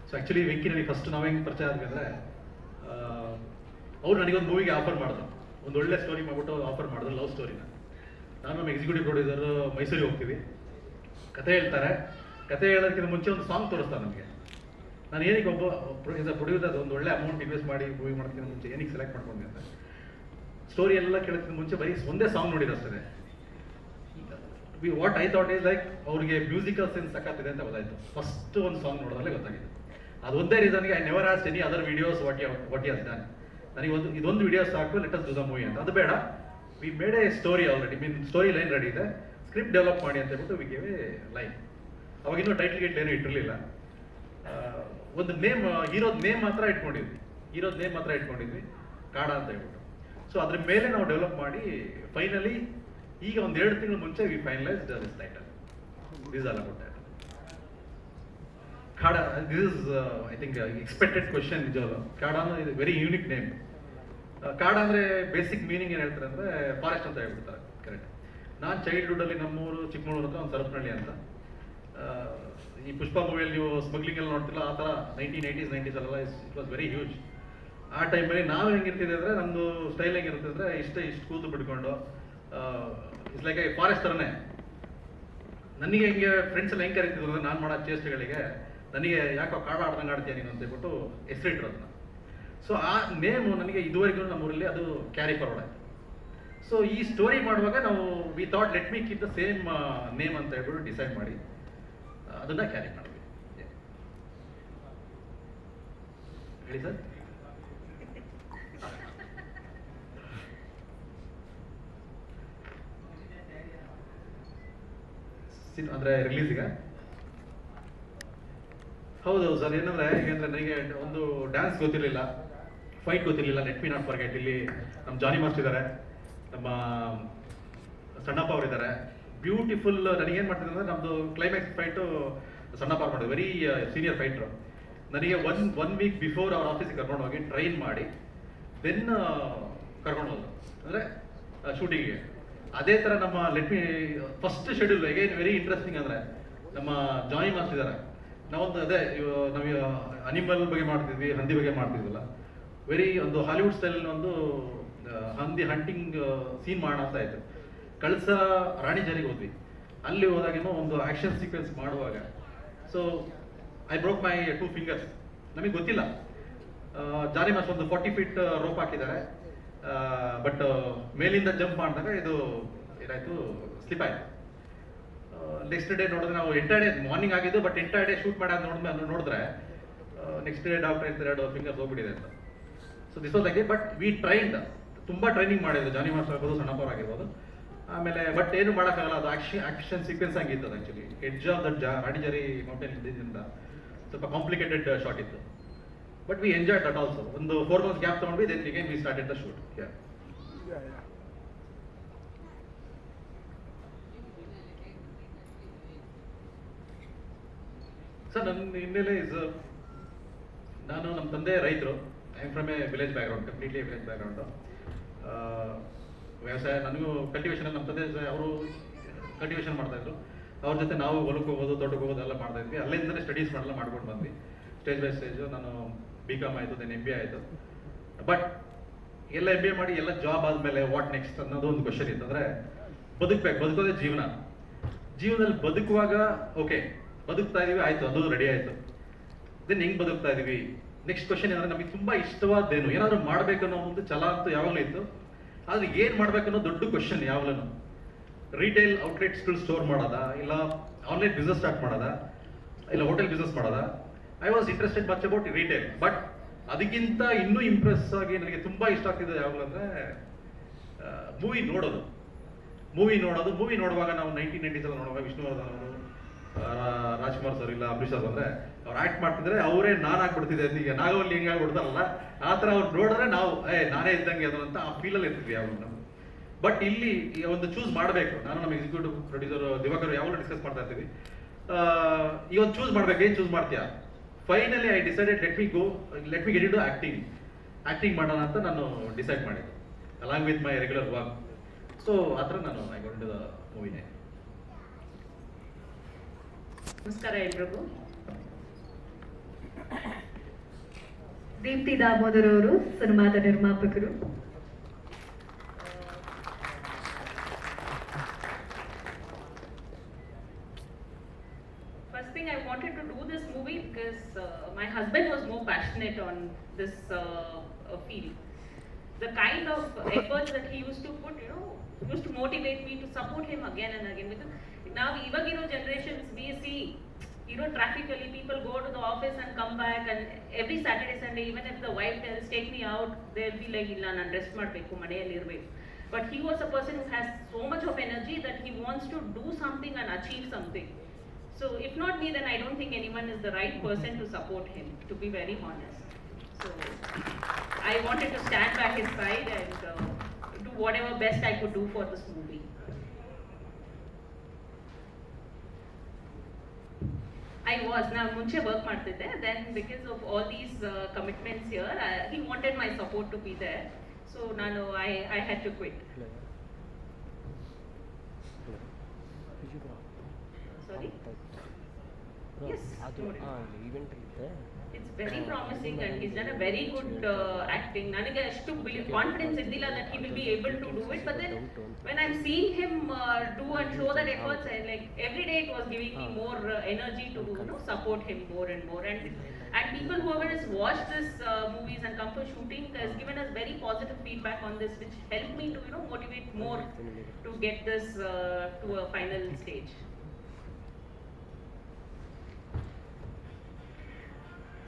[SPEAKER 4] ಸೊ ಆ್ಯಕ್ಚುಲಿ ವೆಂಕಿ ನನಗೆ ಫಸ್ಟ್ ನಾವು ಹೆಂಗೆ ಪರಿಚಯ ಆದ್ವಿ ಅಂದರೆ ಅವ್ರು ನನಗೊಂದು ಮೂವಿಗೆ ಆಫರ್ ಮಾಡಿದ್ರು. ಒಂದು ಒಳ್ಳೆ ಸ್ಟೋರಿ ಮಾಡ್ಬಿಟ್ಟು ಆಫರ್ ಮಾಡಿದ್ರು ಲವ್ ಸ್ಟೋರಿನ ನಾನು ನಮ್ಮ ಎಕ್ಸಿಕ್ಯೂಟಿವ್ ಪ್ರೊಡ್ಯೂಸರ್ ಮೈಸೂರಿಗೆ ಹೋಗ್ತೀವಿ. ಕತೆ ಹೇಳ್ತಾರೆ. ಕತೆ ಹೇಳೋದಕ್ಕಿಂತ ಮುಂಚೆ ಒಂದು ಸಾಂಗ್ ತೋರಿಸ್ತಾರೆ ನನಗೆ ನಾನು ಏನಕ್ಕೆ ಒಬ್ಬ ಪ್ರೊಡ್ಯೂಸರ್ ಒಂದು ಒಳ್ಳೆ ಅಮೌಂಟ್ ಇನ್ವೆಸ್ಟ್ ಮಾಡಿ ಮೂವಿ ಮಾಡೋದಕ್ಕಿಂತ ಮುಂಚೆ, ಏನಕ್ಕೆ ಸೆಲೆಕ್ಟ್ ಮಾಡ್ಕೊಂಡೆ ಅಂತ. ಸ್ಟೋರಿ ಎಲ್ಲ ಕೇಳೋಕ್ಕಿಂತ ಮುಂಚೆ ಬರೀ ಒಂದೇ ಸಾಂಗ್ ನೋಡಿರೋ ಅಷ್ಟೇ. What I thought is like ಅವ್ರಿಗೆ ಮ್ಯೂಸಿಕಲ್ ಸೆನ್ಸ್ ಸಕ್ಕತ್ತಿದೆ ಅಂತ ಗೊತ್ತಾಯ್ತು. ಫಸ್ಟ್ ಒಂದು ಸಾಂಗ್ ನೋಡೋದ್ರಲ್ಲೇ ಗೊತ್ತಾಗಿದೆ. ಒಂದೇ ರೀಸನ್ಗೆ I never asked any other videos what you what you done ನನಗೆ ಒಂದು, ಇದೊಂದು ವಿಡಿಯೋ ಸಾಕು let us do the movie ಅಂತ. ಅದು ಬೇಡ. We made a story already mean story line ready ಇದೆ. ಸ್ಕ್ರಿಪ್ಟ್ ಡೆವಲಪ್ ಮಾಡಿ ಅಂತ ಹೇಳ್ಬಿಟ್ಟು ವಿ ಗೇವ್ ಲೈನ್ ಅವಾಗಿನ್ನೂ ಟೈಟ್ಲ್ ಗೇಟ್ ಏನು ಇಟ್ಟಿರಲಿಲ್ಲ. ಒಂದು ನೇಮ್ ಹೀರೋದ್ ನೇಮ್ ಮಾತ್ರ ಇಟ್ಕೊಂಡಿದ್ವಿ. ಹೀರೋದ್ ನೇಮ್ ಮಾತ್ರ ಇಟ್ಕೊಂಡಿದ್ವಿ. ಕಾಡ ಅಂತ ಹೇಳ್ಬಿಟ್ಟು. ಸೊ ಅದ್ರ ಮೇಲೆ ನಾವು ಡೆವಲಪ್ ಮಾಡಿ ಫೈನಲಿ ಈಗ ಒಂದು ಎರಡು ತಿಂಗಳ ಮುಂಚೆ we finalise this title this all about title Kaada this is I think expected question ನಿಜವಲ್ಲ ಕಾಡ ಇದು ವೆರಿ ಯೂನಿಕ್ ನೇಮ್ ಕಾಡ ಅಂದ್ರೆ ಬೇಸಿಕ್ ಮೀನಿಂಗ್ ಏನು ಹೇಳ್ತಾರೆ ಅಂದ್ರೆ ಫಾರೆಸ್ಟ್ ಅಂತ ಹೇಳ್ಬಿಡ್ತಾರೆ. ಕರೆಕ್ಟ್ ನಾನು ಚೈಲ್ಡ್ಹುಡ್ ಅಲ್ಲಿ ನಮ್ಮೂರು, ಚಿಕ್ಕಮಗಳೂರು ಹತ್ರ ಒಂದು ಸರಪನಹಳ್ಳಿ ಅಂತ. ಈ ಪುಷ್ಪ ಮೂವಿಯಲ್ಲಿ ನೀವು ಸ್ಮಗ್ಲಿಂಗ್ ಎಲ್ಲ ನೋಡ್ತಿಲ್ಲ, ಆ ಥರ ನೈನ್ಟೀನ್ ಏಯ್ಟೀಸ್ ಅಲ್ಲ ಇಟ್ ವಾಸ್ ವೆರಿ ಹ್ಯೂಜ್ ಆ ಟೈಮಲ್ಲಿ ನಾವು ಹೆಂಗಿರ್ತಿದ್ದೆ ಅಂದರೆ ನಮ್ಮದು ಸ್ಟೈಲ್ ಹೆಂಗಿರುತ್ತೆ ಅಂದರೆ ಇಷ್ಟೇ ಇಷ್ಟು ಕೂತು ಬಿಟ್ಕೊಂಡು ಇಟ್ಸ್ ಲೈಕ್ ಐ ಫಾರೆಸ್ಟ್ ಥರನೇ ನನಗೆ ಹಿಂಗೆ ಫ್ರೆಂಡ್ಸ್ ಎಲ್ಲ ಹೆಂಗೆ ಕರೀತಿದ್ರು ನಾನು ಮಾಡೋ ಚೇಷ್ಟೆಗಳಿಗೆ, ನನಗೆ ಯಾಕೋ ಕಾಡ ಆಡ್ದಂಗೆ ಆಡ್ತೀಯ ನೀನು? ಅಂತ ಹೇಳ್ಬಿಟ್ಟು ಹೆಸರಿಟ್ರು ಅದನ್ನ. ಸೊ ಆ ನೇಮು ನನಗೆ ಇದುವರೆಗೂ ನಮ್ಮೂರಲ್ಲಿ ಅದು ಕ್ಯಾರಿ ಫಾರ್ವರ್ಡ್ ಆಯಿತು. ಸೊ ಈ ಸ್ಟೋರಿ ಮಾಡುವಾಗ ನಾವು we thought let me keep the same name ಅಂತ ಹೇಳ್ಬಿಟ್ಟು ಡಿಸೈಡ್ ಮಾಡಿ, ಅದನ್ನು ಕ್ಯಾರಿ ಮಾಡಿದ್ವಿ. ಹೇಳಿ ಸರ್. ಅಂದ್ರೆ ರಿಲೀಸ್ಗೆ ಹೌದು ಸರ್. ಏನಂದ್ರೆ, ಈಗಂದ್ರೆ ನನಗೆ ಒಂದು ಡ್ಯಾನ್ಸ್ ಗೊತ್ತಿರಲಿಲ್ಲ. ಫೈಟ್ ಗೊತ್ತಿರಲಿಲ್ಲ. ನೆಟ್ ಮಿ ನಾಟ್ ಫರ್ಗೆಟ್ ಇಲ್ಲಿ ನಮ್ಮ ಜಾನಿ ಮಾಸ್ಟರ್ ಇದ್ದಾರೆ ನಮ್ಮ ಸಣ್ಣಪ್ಪ ಅವರಿದ್ದಾರೆ. ಬ್ಯೂಟಿಫುಲ್ ನನಗೆ ಏನು ಮಾಡ್ತಿದ್ದೆ ಅಂದ್ರೆ ನಮ್ಮದು ಕ್ಲೈಮ್ಯಾಕ್ಸ್ ಫೈಟು ಸಣ್ಣಪ್ಪ ಅವ್ರು ಮಾಡಿದ್ರು. ವೆರಿ ಸೀನಿಯರ್ ಫೈಟ್ರು ನನಗೆ ಒನ್ ಒನ್ ವೀಕ್ ಬಿಫೋರ್ ಅವ್ರ ಆಫೀಸಿಗೆ ಕರ್ಕೊಂಡು ಹೋಗಿ ಟ್ರೈನ್ ಮಾಡಿ ದೆನ್ ಕರ್ಕೊಂಡು ಹೋದ್ರು. ಅಂದರೆ ಶೂಟಿಂಗ್ಗೆ ಅದೇ ಥರ ನಮ್ಮ let me first schedule again very interesting ಅಂದರೆ ನಮ್ಮ ಜಾಯಿ ಮಾಸ್ಟರ್ ಇದ್ದಾರೆ ನಾವೊಂದು ಅದೇ ನಾವು ಅನಿಮಲ್ ಬಗ್ಗೆ ಮಾಡ್ತಿದ್ವಿ, ಹಂದಿ ಬಗ್ಗೆ ಮಾಡ್ತಿದ್ವಲ್ಲ. ವೆರಿ ಒಂದು ಹಾಲಿವುಡ್ ಸ್ಟೈಲ್ ಒಂದು ಹಂದಿ ಹಂಟಿಂಗ್ ಸೀನ್ ಮಾಡೋಣ ಅಂತ ಇತ್ತು. ಕಳಸ ರಾಣಿ ಜಾರಿಗೆ ಹೋದ್ವಿ. ಅಲ್ಲಿ ಹೋದಾಗೇನೋ ಒಂದು ಆಕ್ಷನ್ ಸೀಕ್ವೆನ್ಸ್ ಮಾಡುವಾಗ. So I broke my two fingers ನಮಗೆ ಗೊತ್ತಿಲ್ಲ. ಜಾರಿ ಮಾಸ್ ಒಂದು ಫಾರ್ಟಿ ಫೀಟ್ ರೋಪ್ ಹಾಕಿದ್ದಾರೆ. ಬಟ್ ಮೇಲಿಂದ ಜಂಪ್ ಮಾಡಿದಾಗ ಇದು ಏನಾಯ್ತು? ಸ್ಲಿಪ್ ಆಯ್ತು. ನೆಕ್ಸ್ಟ್ ಡೇ ನೋಡಿದ್ರೆ ನಾವು ಎಂಟರ್ ಡೇ ಮಾರ್ನಿಂಗ್ ಆಗಿದ್ದು ಬಟ್ ಎಂಟರ್ ಡೇ ಶೂಟ್ ಮಾಡೋದು ನೋಡಿದ್ಮೇಲೆ ನೋಡಿದ್ರೆ ನೆಕ್ಸ್ಟ್ ಡೇ ಡಾಕ್ಟರ್ ಇಂತ ಎರಡು ಫಿಂಗರ್ಸ್ ಹೋಗ್ಬಿಟ್ಟಿದೆ ಅಂತ. So this was like but we trained ತುಂಬಾ ಟ್ರೈನಿಂಗ್ ಮಾಡಿದ್ರು ಜಾನಿ ಮಾಸ್ಟರ್ ಆಗ್ಬೋದು ಸಣ್ಣಪ್ಪವ್ರು ಆಗಿರ್ಬೋದು. ಆಮೇಲೆ ಬಟ್ ಏನು ಮಾಡೋಕ್ಕಾಗಲ್ಲ, ಅದು ಆಕ್ಷನ್ ಆಕ್ಷನ್ ಸೀಕ್ವೆನ್ಸ್ ಆಗಿತ್ತು ಅದು ಆಕ್ಚುಲಿ ಎಡ್ಜ್ ಆಫ್ ದಟ್ ಜಾ ರಾಣಿಜರಿ ಮೌಂಟೇನ್ ಇದ್ದಿದ್ದರಿಂದ ಸ್ವಲ್ಪ ಕಾಂಪ್ಲಿಕೇಟೆಡ್ ಶಾಟ್ ಇತ್ತು. But we enjoy that also ಒಂದು ಫೋರ್ ಮಂತ್ಸ್ ಗ್ಯಾಪ್ ತಗೊಂಡ್ವಿ then again we started the shoot sir ನನ್ನ ಹಿನ್ನೆಲೆ ಇಸ್ ನಾನು ನಮ್ಮ ತಂದೆ ರೈತರು. I from a village background completely village background ವ್ಯವಸಾಯ ನನಗೂ ಕಲ್ಟಿವೇಶನ್ ನಮ್ಮ ತಂದೆ ಅವರು ಕಲ್ಟಿವೇಶನ್ ಮಾಡ್ತಾ ಇದ್ರು. ಅವ್ರ ಜೊತೆ ನಾವು ಹೊಲಕ್ಕೆ ಹೋಗೋದು ದೊಡ್ಡಕ್ಕೆ ಹೋಗೋದು ಎಲ್ಲ ಮಾಡ್ತಾ ಇದ್ವಿ. ಅಲ್ಲಿಂದಲೇ ಸ್ಟಡೀಸ್ ಮಾಡಲ್ಲ ಮಾಡ್ಕೊಂಡು ಬಂದ್ವಿ. ಸ್ಟೇಜ್ ಬೈ ಸ್ಟೇಜು ನಾನು ಬಿ ಕಾಮ್ ಆಯಿತು ದೆನ್ ಎಂ ಬಿ ಆಯಿತು. ಬಟ್ ಎಲ್ಲ ಎಂ ಬಿ ಎ ಮಾಡಿ ಎಲ್ಲ ಜಾಬ್ ಆದಮೇಲೆ ವಾಟ್ ನೆಕ್ಸ್ಟ್ ಅನ್ನೋದು ಒಂದು ಕ್ವಶನ್ ಇತ್ತು. ಅಂದರೆ ಬದುಕಬೇಕು, ಬದುಕೋದೇ ಜೀವನ. ಜೀವನದಲ್ಲಿ ಬದುಕುವಾಗ ಓಕೆ ಬದುಕ್ತಾ ಇದೀವಿ, ಆಯಿತು, ಅದು ರೆಡಿ ಆಯಿತು. ದೆನ್ ಹೆಂಗ್ ಬದುಕ್ತಾ ಇದೀವಿ? ನೆಕ್ಸ್ಟ್ ಕ್ವಶನ್ ಏನಂದ್ರೆ ನಮಗೆ ತುಂಬಾ ಇಷ್ಟವಾದೇನು ಏನಾದರೂ ಮಾಡ್ಬೇಕು ಅನ್ನೋ ಒಂದು ಛಲ ಅಂತೂ ಯಾವಾಗಲೂ ಇತ್ತು. ಆದರೆ ಏನು ಮಾಡ್ಬೇಕು ಅನ್ನೋ ದೊಡ್ಡ ಕ್ವಶನ್ ಯಾವಾಗಲೂ ರಿಟೇಲ್ ಔಟ್ಲೆಟ್ಸ್ಗಳು ಸ್ಟೋರ್ ಮಾಡೋದಾ, ಇಲ್ಲ ಆನ್ಲೈನ್ ಬಿಸ್ನೆಸ್ ಸ್ಟಾರ್ಟ್ ಮಾಡೋದಾ, ಇಲ್ಲ ಹೋಟೆಲ್ ಬಿಸ್ನೆಸ್ ಮಾಡೋದಾ. I was interested much about retail but ಅದಕ್ಕಿಂತ ಇನ್ನೂ ಇಂಪ್ರೆಸ್ ಆಗಿ ನನಗೆ ತುಂಬ ಇಷ್ಟ ಆಗ್ತಿದೆ ಯಾವಾಗಲೂ ಅಂದರೆ ಮೂವಿ ನೋಡೋದು. ಮೂವಿ ನೋಡೋದು. ಮೂವಿ ನೋಡುವಾಗ ನಾವು ನೈನ್ಟೀನ್ ನೈಂಟೀಸಲ್ಲಿ ನೋಡುವಾಗ ವಿಷ್ಣುವರ್ಧನ್ ಅವರು ರಾಜ್ಕುಮಾರ್ ಸರ್ ಇಲ್ಲ ಅಂಬರೀಷ್ ಸರ್ ಅಂದರೆ ಅವ್ರು ಆ್ಯಕ್ಟ್ ಮಾಡ್ತಿದ್ರೆ ಅವರೇ ನಾನ್ ಆಗ್ಬಿಡ್ತಿದ್ದೆ ಈಗ ನಾಗವಲ್ಲಿ ಹಿಂಗಾಗಿ ಆಗ್ಬಿಡ್ತಾರಲ್ಲ, ಆ ಥರ ಅವ್ರು ನೋಡಿದ್ರೆ ನಾವು, ಏ, ನಾನೇ ಇದ್ದಂಗೆ ಅದು ಅಂತ ಆ ಫೀಲಲ್ಲಿ ಇರ್ತಿದ್ವಿ ಯಾವಾಗ ನಾವು. ಬಟ್ ಇಲ್ಲಿ ಒಂದು ಚೂಸ್ ಮಾಡಬೇಕು. ನಾನು ನಮ್ಮ ಎಕ್ಸಿಕ್ಯೂಟಿವ್ ಪ್ರೊಡ್ಯೂಸರ್ ದಿವಾಕರ್ ಯಾವಾಗಲೂ ಡಿಸ್ಕಸ್ ಮಾಡ್ತಾ ಇರ್ತೀವಿ. ಈ ಒಂದು ಚೂಸ್ ಮಾಡ್ಬೇಕು. ಏನು ಚೂಸ್ ಮಾಡ್ತೀಯಾ? Finally I decided let me go let me get it to acting acting ಮಾಡೋಣ ಅಂತ ನಾನು ಡಿಸೈಡ್ ಮಾಡಿದ್ದೆ along with my regular walk so ಆ ಥರ ನಾನು ಐ ಗೊಂಡ ಮೂವಿನೇ
[SPEAKER 5] ನಮಸ್ಕಾರ ಎಲ್ರಿಗೂ. <coughs>
[SPEAKER 2] ದೀಪ್ತಿ ದಾಮೋದರ್ ಅವರು, ಸಿನಿಮಾದ ನಿರ್ಮಾಪಕರು.
[SPEAKER 5] husband was more passionate on this uh, uh, field. The kind of efforts that he used to put, you know, used to motivate me to support him again and again. Because now, even you know, generations we see, you know, traffically people go to the office and come back, and every Saturday, Sunday, even if the wife tells, "Take me out," they'll be like, "ಇಲ್ಲ ನಾನು rest ಮಾಡಬೇಕು ಮನೆಯಲ್ಲಿ ಇರಬೇಕು." But he was a person who has so much of energy that he wants to do something and achieve something. So if not me, then I don't think anyone is the right person to support him, to be very honest. So I wanted to stand by his side and uh, do whatever best I could do for this movie. I was now ಮುಂಚೆ work ಮಾಡ್ತಿದ್ದೆ then because of all these commitments here he wanted my support to be there so ನಾನು I I had to quit sorry Yes, ನೋಡಿ.
[SPEAKER 6] Event ಇರುತ್ತೆ
[SPEAKER 5] It's very promising and he's done a very good uh, acting. ನನಗೆ ಅಷ್ಟು confidence ಇದ್ದಿಲ್ಲ that he will be able to do it. But then when I'm seeing him uh, do and show that efforts, I like every day it was giving me more uh, energy to you know, support him more and more. And and people whoever has watched this uh, movies and come for shooting has given us very positive feedback on this, which helped me to you know motivate more to get this uh,